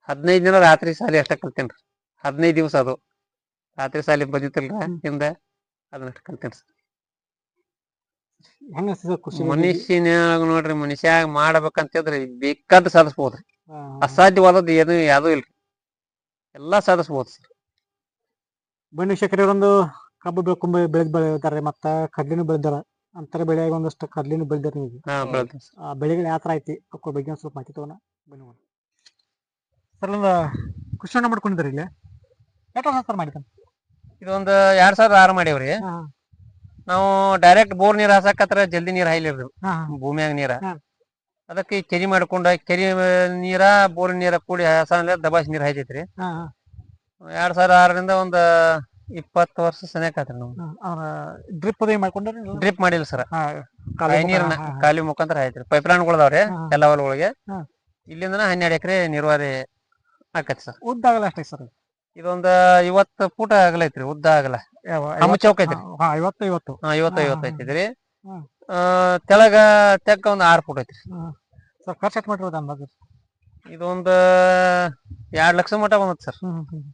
ಹದಿನೈದು ದಿನ ರಾತ್ರಿ ಸಾಲಿ ಅಷ್ಟ ಕಲ್ತೇನ್ರಿ ಹದಿನೈದು ದಿವಸ ಅದು. ರಾತ್ರಿ ಸಾಲಿ ಬಂದಿತ್ತಲ್ರ ಹಿಂದ ಅದನ್ನ ಕಲ್ತೇನ್ರಿ ಹೆಂಗ ಖುಷಿ ಮನುಷ್ಯನ ನೋಡ್ರಿ ಮನುಷ್ಯ ಮಾಡ್ಬೇಕಂತಂದ್ರೆ ಬೇಕಾದ್ ಸಾಧಿಸ್ಬೋದ್ರಿ. ಅಸಾಧ್ಯವಾದದ್ದು ಏನು ಯಾವುದೂ ಇಲ್ರಿ ಎಲ್ಲಾ ಸಾಧಿಸಬಹುದು ಸರ್. ಬನ್ನಿ ಶೇಖರ್ ಒಂದು ಕಬ್ಬು ಬೆಳ್ಕೊಂಬ ಬೆಳೆದ್ ಬೆಳೆದಾರೆ ಮತ್ತ ಕಡ್ಲಿನೂ ಬೆಳೆದಾರ ಅಂತರ ಬೆಳೆಯಾಗಿ ಒಂದಷ್ಟು ಕಡ್ಲಿನೂ ಬೆಳೆದಾರ ನೀವು ಹಾ ಬೆಳ್ತೇವೆ sir. ಆ ಬೆಳೆಗಳು ಯಾವ ತರ ಐತಿ? ಅದ್ರ ಬಗ್ಗೆ ಒಂದ್ ಸ್ವಲ್ಪ ಮಾಹಿತಿ ತಗೋಣ. ಬನ್ನಿ ಹೋಗೋಣ. ಸರ್ ಒಂದು ಕೃಷಿ ಮಾಡ್ಕೊಂಡಿದ್ದಾರೆ ಇಲ್ಲಿ? ಎಷ್ಟು ವರ್ಷ ಸರ್ ಮಾಡಿದ್ದಾನೆ ಇದೊಂದು ಎರಡ್ ಸಾವಿರದ ಆರು ಮಾಡೇವ್ರಿ. ನಾವು ಡೈರೆಕ್ಟ್ ಬೋರ್ ನೀರ್ ಹಾಸಕತ್ರ ಜಲ್ದಿ ನೀರ್ ಹಾಯ್ಲಿರ್ದು ಹಾ. ಭೂಮಿಯಾಗ ನೀರ. ಹಾ. ಅದಕ್ಕೆ ಈ ಕೆರಿ ಮಾಡ್ಕೊಂಡ ಕೆರಿ ನೀರ ಬೋರ್ ನೀರ ಕೂಡಿ ಹಸನ ದಬಾಸಿ ನೀರ್ ಹಾಯ್ತೈತ್ರಿ. ಹಾ ಎರಡ್ ಸಾವಿರ ಆರರಿಂದ ಒಂದ್ ಇಪ್ಪತ್ತು ವರ್ಷ ಸನೇಕ ಆತ್ರಿ ನಾವು ಡ್ರಿಪ್ ಅದೇ ಮಾಡ್ಕೊಂಡ್ರೆ ಡ್ರಿಪ್ ಮಾಡಿಲ್ಲ ಸರ್. ಹಾ ನೀರ್ನ ಖಾಲಿ ಮುಖಾಂತರ ಹಾಯ್ತ್ರಿ. ಪೈಪ್ ಲೈನ್ಗಳದಾವ್ರಿ ಹಾ. ಎಲ್ಲ ಹೊಲಗಳಿಗೆ. ಹಾ. ಇಲ್ಲಿಂದನ ಹನ್ನೆರಡು ಎಕರೆ ನೀರಾವರಿ ಆಕತಿ ಸರ್. ಉದ್ದ ಆಗಲ್ಲ ಅಷ್ಟೇ ಸರ್ ಇದೊಂದ್ ಇವತ್ತು ಫೂಟ ಆಗಲೈತ್ರಿ ಉದ್ದ ಆಗಲ್ಲ. ನಮ್ಮ ಚೌಕ ಐತ್ರಿ. ಐವತ್ತು ಐವತ್ತು. ಹಾ ಇವತ್ತು ಹಾ, ಐವತ್ತು ಐತಿದ್ರಿ ಹಾ. ಆ ತೆಳಗ ತೆಕ್ಕ ಒಂದ್ ಆರ್ ಫೂಟ್ ಐತ್ರಿ. ಸರ್ ಖರ್ಚು ಎಷ್ಟು ಮಾಡಿರೋದು ಅಂದಾಜು? ಇದೊಂದ್ ಎರಡ್ ಲಕ್ಷ ಮಟ ಬಂದತ್ ಸರ್. ಹ್ಮ್ ಹ್ಮ್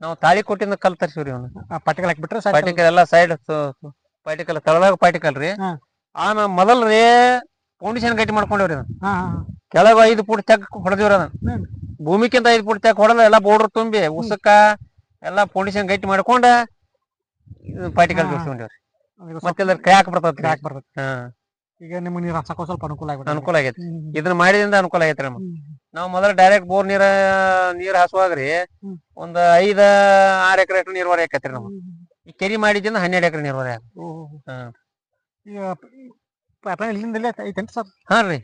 ನಾವು ತಾಳಿ ಕೊಟ್ಟಿಂದ ಕಲ್ ತರ್ಸಿವ್ರಿ ಅವ್ನ ಆ ಪಟ್ಟಿಗೆ ಹಾಕ್ಬಿಟ್ರೆ ಸರ್ ಪಾಟಿಕಲ್ ಎಲ್ಲಾ ಸೈಡ್ ಪಟಿಕಲ್ ತಳದಾಗ ಪಾಟಿಕಲ್ ರೀ. ಹಾ. ಆಮೇಲೆ ಮೊದಲ್ ರೀ ಫೌಂಡೇಶನ್ ಗಟ್ಟಿ ಮಾಡ್ಕೊಂಡೇವ್ರಿ ಅದನ್ನ ಹಾ ಕೆಳಗ ಐದು ಫುಟ್ ತೆಗ್ ಹೊಡೆದಿವ್ರಿ ಅದನ್ನ ಹ್ಮ್. ಭೂಮಿಕ್ಕಿಂತ ಐದು ಫುಟ್ ತೆಗ್ ಹೊಡೆದ ಎಲ್ಲಾ ಬೋರ್ಡರ್ ತುಂಬಿ ಉಸಕ್ಕ ಎಲ್ಲಾ ಫೌಂಡೇಶನ್ ಗಟ್ಟಿ ಮಾಡ್ಕೊಂಡ ಪಾಟಿಕಲ್ ಹಾ. ಜೋಡಿಸ್ಕೊಂಡೇವ್ರಿ. ಮತ್ತೆ ಕೈ ಹಾಕ್ ಬರ್ತೈತ್ರಿ ಹಾಕ್ ಬರ್ತದೆ ಹಾ ಈಗ ನಿಮ್ಗೆ ನೀರ್ ಹಚ್ಚಕ್ಕೂ ಸ್ವಲ್ಪ ಅನುಕೂಲ ಆಗ್ಬಿಟ್ಟು ಅನುಕೂಲ ಆಗೈತಿ ಹ್ಮ್. ಇದನ್ನ ಮಾಡಿದ್ರಿಂದ ಅನುಕೂಲ ಆಗೈತ್ರಿ ನಮ್ಗೆ ಹ್ಮ್. ನಾವ್ ಮೊದಲ ಡೈರೆಕ್ಟ್ ಬೋರ್ ನೀರ ನೀರ್ ಹಾಸುವಾಗ್ರಿ ಹ್ಮ್. ಒಂದ್ ಐದ ಆರ್ ಎಕರೆ ಅಷ್ಟು ನೀರ್ವರಿ ಆಕೈತ್ರಿ ನಮ್ಗೆ ಈ ಕೆರಿ ಮಾಡಿದ್ರಿಂದ ಹನ್ನೆರಡು ಎಕರೆ ನೀರ್ವರಿ ಆಗ ಓ. ಹಾ. ಈಗ ಇಲ್ಲಿಂದ ಇಲ್ಲೇ ಐತೇನ್ರಿ ಸರ್ ಹಾ ರೀ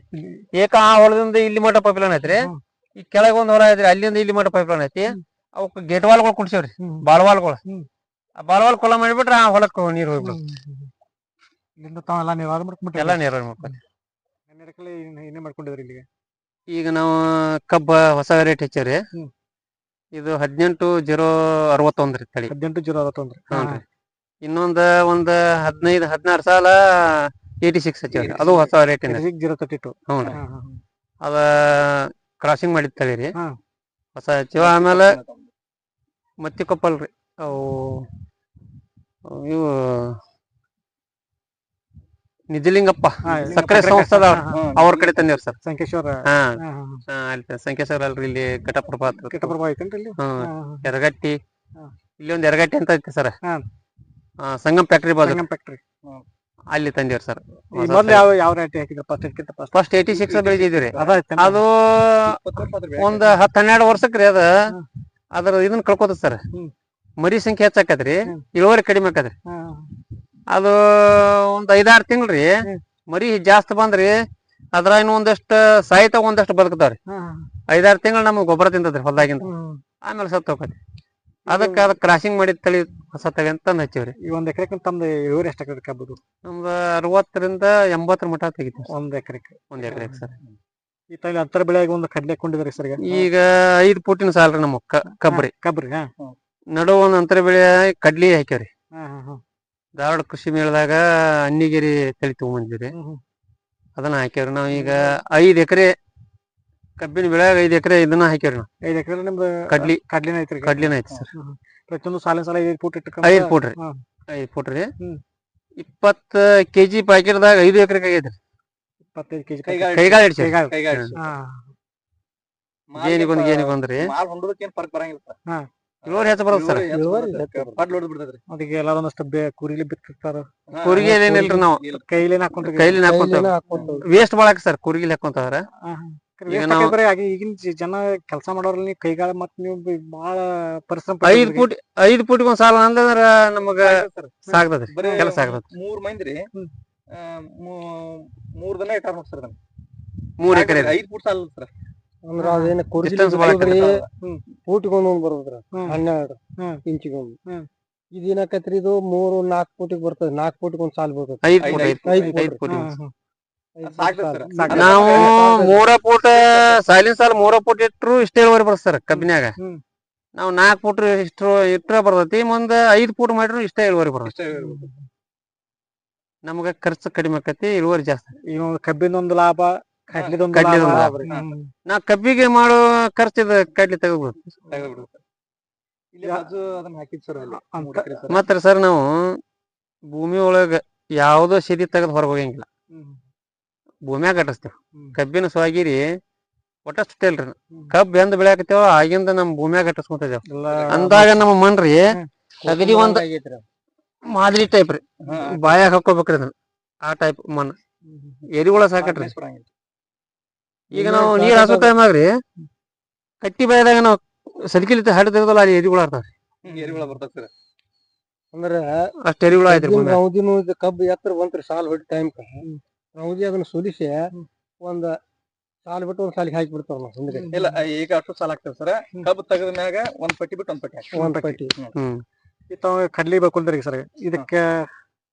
ಏಕ ಆ ಹೊಲದಿಂದ ಇಲ್ಲಿ ಮಟ್ಟ ಪೈಪ್ಲೈನ್ ಐತ್ರಿ ಹ್ಮ್. ಈ ಕೆಳಗೆ ಒಂದ್ ಹೊಲ ಐತ್ರಿ ಅಲ್ಲಿಂದ ಇಲ್ಲಿ ಮಟ್ಟ ಪೈಪ್ಲೈನ್ ಐತಿ ಹ್ಮ್. ಅವಕ್ ಗೇಟ್ ವಾಲ್ಗಳು ಕುಡ್ಸೇವ್ರಿ ಹ್ಮ್. ಬಾಳ್ವಾಲ್ಗಳು ಹ್ಮ್. ಆ ಬಾಳ್ವಾಲ್ ಕೊಲ ಮಾಡಿಬಿಟ್ರೆ ಆ ಹೊಲಕ್ಕೆ ನೀರ್ ಹೋಗ್ಬಿಡ್ತೀವಿ ಇಲ್ಲಿಂದ ತಾವೆಲ್ಲ ನೀವು ಮಾಡ್ಬಿಟ್ಟು ಎಲ್ಲಾ ನೀರ್ ಮಾಡ್ಕೊತೀವಿ ಹನ್ನೆರಡಕ್ಕಲ್ಲಿ ಏನೇ ಮಾಡ್ಕೊಂಡಿದ್ರಿ ಇಲ್ಲಿಗೆ? ಈಗ ನಾವು ಕಬ್ಬ ಹೊಸ ರೇಟ್ ಹೆಚ್ಚೇವ್ರಿ. ಹ್ಮ್. ಇದು ಹದಿನೆಂಟು ಜೀರೋ ಅರವತ್ತೊಂದ್ರಿ ತಳಿ. ಹದಿನೆಂಟು ಜೀರೋ ಅರವತ್ತೊಂದ್ರಿ ಇನ್ನೊಂದ್ ಒಂದ್ ಹದಿನೈದು ಹದಿನಾರು ಸಾಲ ಏಯ್ಟಿ ಸಿಕ್ಸ್ ಹಚ್ಚೇವ್ರಿ ಅದು ಹೊಸ ರೇಟ್ ಜೀರೋ ತರ್ಟಿ ಟು ಹ್ಞೂ ಅದ ಕ್ರಾಸಿಂಗ್ ಮಾಡಿದ ತಳಿ ರೀ. ಹಾ. ಹೊಸ ಹಚ್ಚಿವ ಆಮೇಲೆ ಮತ್ತಿ ಕೊಪ್ಪಲ್ ರೀ. ಅವು ಇವು ನಿಜಲಿಂಗಪ್ಪ ಸಕ್ಕರೆ ಸಂಸ್ಥದ ಅವ್ರ. ಕಡೆ ತಂದೇವ್ ಸರ್. ಸಂಕೇಶ್ವರ. ಅಲ್ಲಿ ಸಂಕೇಶ್ವರ ಅಲ್ರಿ ಇಲ್ಲಿ ಘಟಪ್ರಭಾ ಹತ್ರ ಐತೇನ್ರಿ ಇಲ್ಲಿ? ಎರಗಟ್ಟಿ. ಇಲ್ಲಿ ಒಂದ್ ಎರಗಟ್ಟಿ ಅಂತ ಐತಿ ಸರ್. ಸಂಗಮ್ ಫ್ಯಾಕ್ಟ್ರಿ ಬಾಜು. ಸಂಗಮ್ ಫ್ಯಾಕ್ಟ್ರಿ ಅಲ್ಲಿ ತಂದೇವ್ರಿ ಸರ್. ಮೊದ್ಲು ಯಾವ ಯಾವ ರೇಟ್ ಹಾಕಿದ್ರ? ಫಸ್ಟ್ ಫಸ್ಟ್ ಏಯ್ಟಿ ಸಿಕ್ಸ್ ಬೆಳೆದಿದ್ರಿ ಅದ ಒಂದ್ ಹತ್ತ್ ಹನ್ನೆರಡು ವರ್ಷಕ್ರಿ ಅದ. ಅದ್ರ ಇದನ್ನ ಕಳ್ಕೊತ ಸರ್. ಮರಿ ಸಂಖ್ಯೆ ಹೆಚ್ಚಾಕತ್ರಿ. ಇಳುವರಿ ಕಡಿಮೆ ಆಕತ್ರಿ. ಅದು ಒಂದ್ ಐದಾರು ತಿಂಗ್ಳ್ರಿ. ಮರಿ ಜಾಸ್ತಿ ಬಂದ್ರಿ ಅದ್ರಾಗ ಒಂದಷ್ಟ ಸಾಯಿತ ಒಂದಷ್ಟು ಬದುಕ್ತಾವ್ರಿ. ಐದಾರು ತಿಂಗಳು ನಮ್ಗ್ ಗೊಬ್ಬರ ತಿಂತದ್ರಿ ಹೊಲ್ದಾಗಿಂದ. ಆಮೇಲೆ ಸತ್ತು ಹೋಗತಿ ಅದಕ್ಕ ಅದ ಕ್ರಾಸಿಂಗ್ ಮಾಡಿದ ತಳಿ ಹೊಸ ತಳಿ ಅಂತ ತಂದ್ ಹಚ್ಚಿವ್ರಿ. ಈ ಒಂದ್ ಎಕರೆಕ್ ತಮ್ದು ಇಳುವರಿ ಎಷ್ಟು ಆಗ್ತದೆ ಕಬ್ಬದು ನಮ್ದು ಅರವತ್ತರಿಂದ ಎಂಬತ್ತರ ಮಟ ತೆಗಿತೀವಿ. ಒಂದ್ ಎಕರೆಕ್. ಒಂದ್ ಎಕರೆ ಸರ್. ಈ ತಳಿ ಅಂತರ ಬೆಳೆಯಾಗಿ ಒಂದು ಕಡ್ಲೆ ಕೊಂಡಿದ್ರಿ ಸರ್ ಈಗ ಐದು ಫುಟಿನ ಸಾಲ್ರಿ ನಮ್ಮ ಕಬ್ರಿ. ಕಬ್ರಿ ಹಾ. ನಡು ಒಂದ್ ಅಂತರ ಬೆಳೆ ಕಡ್ಲಿ ಹಾಕ್ಯಾವ್ರಿ. ಹಾ ಹಾ ಹಾ. ಧಾರವಾಡ ಕೃಷಿ ಮೇಳದಾಗ ಅನ್ನಿಗಿರಿ ತಳಿ ಹ್ಮ್. ಅದನ್ನ ಹಾಕ್ಯಾವ್ರಿ ನಾವ್ ಈಗ ಐದ್ ಎಕರೆ ಕಬ್ಬಿನ ಬೆಳೆಯಾಗ ಐದ್ ಎಕರೆ ಇದನ್ನ ಹಾಕ್ಯಾವ್ರಿ ನಾವು. ಐದ್ ಎಕರೆ ನಿಮ್ದು ಕಡ್ಲಿ. ಕಡ್ಲಿನ ಐತ್ರಿ ಕಡ್ಲಿನ ಐತಿ ಸರ್. ಪ್ರತಿಯೊಂದು ಸಾಲಿನ ಸಾಲ ಐದ್ ಫೂಟ್ ಇಟ್ಟು ಐದ್ ಫೂಟ್ ರೀ. ಐದ್ ಫೂಟ್ ರೀ. ಇಪ್ಪತ್ತ ಕೆಜಿ ಪ್ಯಾಕೆಟ್ದಾಗ ಐದು ಎಕರೆ ಆಗೈತ್ರಿ ಇಪ್ಪತ್ತೈದು ಕೆಜಿ ಕೈಗಾಳ್ ಹಿಡ್ಸಿ ಗೇನಿಗೊಂದ್ ಗೇನಿಗೊಂದ್ರಿ ಫರ್ಕ್ ಬರಂಗಿಲ್ಲ. ಇಳುವರಿ ಹೆಚ್ಚ ಬರುತ್ತೆ. ಸರ್. ಅದಕ್ಕೆ ಎಲ್ಲಾರು ಒಂದಷ್ಟು ಬೇ ಕುರಿಲಿ ಬಿತ್ತಿರ್ತಾರ. ಕುರಿಗೆ ಏನಿಲ್ರಿ ನಾವು. ಕೈಲಿ ಹಾಕೊಂತ ಹಾಕೊಂಡ್ರಿ ಕೈಲಿ ಹಾಕೊಂತ ವೇಸ್ಟ್ ಬಾಳಕ್ ಸರ್ ಕುರಿಗಿಲಿ ಹಾಕೊಂತಾರ ಈಗಿನ ಜನ ಕೆಲಸ ಮಾಡೋರಲ್ಲಿ ನೀವು ಕೈಗಾಳ ಮತ್ ನೀವು ಬಹಳ ಬಾಳ ಪರಿಶ್ರಮ ಐದ್ ಫೂಟ್ ಐದ್ ಫೂಟ್ ಒಂದ್ ಸಾಲ ಅಂದ್ರ ನಮಗ. ಸಾಗ್ತದ್ರಿ ಬರೀ ಕೆಲಸ ಆಗ್ತದ. ಮೂರ್ ಮಂದಿ ಹ್ಮ್. ಮೂರ್ ದಿನ ಇಟ್ಟಾರ ನೋಡ್ ಸರ್ ಮೂರ್ ಎಕರೆ ಐದ್ ಫುಟ್ ಸಾಲ ಸರ್. ಅಂದ್ರ ಅದೇನ ಕುರ್ಜಿ. ಫೂಟ್ಗೊಂದೊಂದ್ ಬರ್ತದ್ರ ಹನ್ನೆರಡು ಇಂಚಿಗೊಂದು. ಇದೇನಾಕತ್ರಿ ಇದು ಮೂರು ನಾಲ್ಕು ಫೂಟಿಗೆ ಬರ್ತದ ನಾಲ್ಕು ಫೂಟಿಗೆ ಒಂದ್ ಸಾಲ್ ಬರ್ತದ. ನಾವು ಮೂರ ಫೂಟ್ ಸಾಲಿನ ಸಾಲ ಮೂರ ಫೂಟ್ ಇಟ್ರು ಇಷ್ಟೇ ಇಳುವರಿ ಬರ್ತಾರ ಸರ್ ಕಬ್ಬಿನ್ಯಾಗ. ನಾವು ನಾಲ್ಕ್ ಫೂಟ್ ಇಷ್ಟು ಇಟ್ರ ಬರ್ತೈತಿ ಮುಂದ ಐದ್ ಫೂಟ್ ಮಾಡಿದ್ರು ಇಷ್ಟೇ ಇಳುವರಿ ಬರ್ತೈತಿ ನಮಗ ಖರ್ಚು ಕಡಿಮೆ ಆಕತಿ ಇಳುವರಿ ಜಾಸ್ತಿ. ಒಂದು ಕಬ್ಬಿನ ಒಂದು ಲಾಭ ನಾ ಕಬ್ಬಿಗೆ ಮಾಡೋ ಖರ್ಚಿದ ಕಡ್ಲಿ ಅದನ್ನ ಹಾಕಿದ್ ಸರ್. ನಾವು ಭೂಮಿ ಒಳಗ ಯಾವ್ದೋ ಸಿರಿ ತೆಗೆದ್ ಹೊರಗ್ ಹೋಗಂಗಿಲ್ಲ. ಭೂಮ್ಯಾಗ ಕಟ್ಟಿಸ್ತೇವ್. ಕಬ್ಬಿನ ಸ್ವಾಗಿರಿ ಒಟ್ಟ ಸುಟ್ಟಿಲ್ರಿ ಕಬ್ಬ ಎಂದ ಬೆಳ್ಯಾಕತ್ತೇವ ಆಗಿಂದ ನಮ್ ಭೂಮ್ಯಾಗ ಕಟ್ಟಿಸ್ಕೊಂತಿದ್ದೇವ್ ಅಂದಾಗ ನಮ್ಮ ಮಣ್ರಿ. ಅಗದಿ ಒಂದ್ ಮಾದರಿ ಟೈಪ್ ರೀ. ಬಾಯಾಗ ಹಾಕೋಬೇಕ್ರಿ ಅದನ್ನ. ಆ ಟೈಪ್ ಮಣ್ಣು. ಎರಿಹುಳ ಸಾಕಟ್ರಿ ಹದಿನೈದು ಬರಂಗಿಲ್ಲ. ಈಗ ನಾವು ನೀರ್ ಹಾಸೋ ಆಗ್ರಿ ಕಟ್ಟಿ ಬಾಯದಾಗ ನಾವು ಸಲಿಕಿಲಿತ್ತ ಹಾಡಿ ತೆಗೆದಲ್ಲ ಅಲ್ಲಿ ಎರಿಗುಳ ಆಡ್ತಾರೆ ಎರಿಗುಳ ಎರಿಹುಳ ಅಂದ್ರೆ ಸರ್. ಅಂದ್ರ ಆಯ್ತು ಎರಿಹುಳ ಐತ್ರಿ ಭೂಮ್ಯಾಗ. ರೌದಿನು ಇದು ಕಬ್ಬು ಎತ್ತರ ಬಂತ್ರಿ ಸಾಲ್ ಹೊಡಿ ಟೈಮ್ ರೌದಿ ಅದನ್ನ ಸುಲಿಸಿ ಒಂದ ಸಾಲ್ ಬಿಟ್ಟು ಒಂದ್ ಸಾಲಿಗೆ ಹಾಕಿ ಬಿಡ್ತಾರ ನಾವು ಇಲ್ಲ ಈಗ ಅಷ್ಟು ಸಾಲ ಆಗ್ತದೆ ಸರ್. ಕಬ್ಬು ತೆಗೆದ ಮ್ಯಾಗ ಒಂದ್ ಪಟ್ಟಿ ಬಿಟ್ಟು ಒಂದ್ ಪಟ್ಟಿ ಹಾಕ್ತೀವಿ. ಒಂದ್ ಪಟ್ಟಿ. ಹ್ಮ್. ಇತ್ತಾವ ಕಡ್ಲಿ ಬೇಕಂದ್ರಿ ಸರ್. ಇದಕ್ಕೆ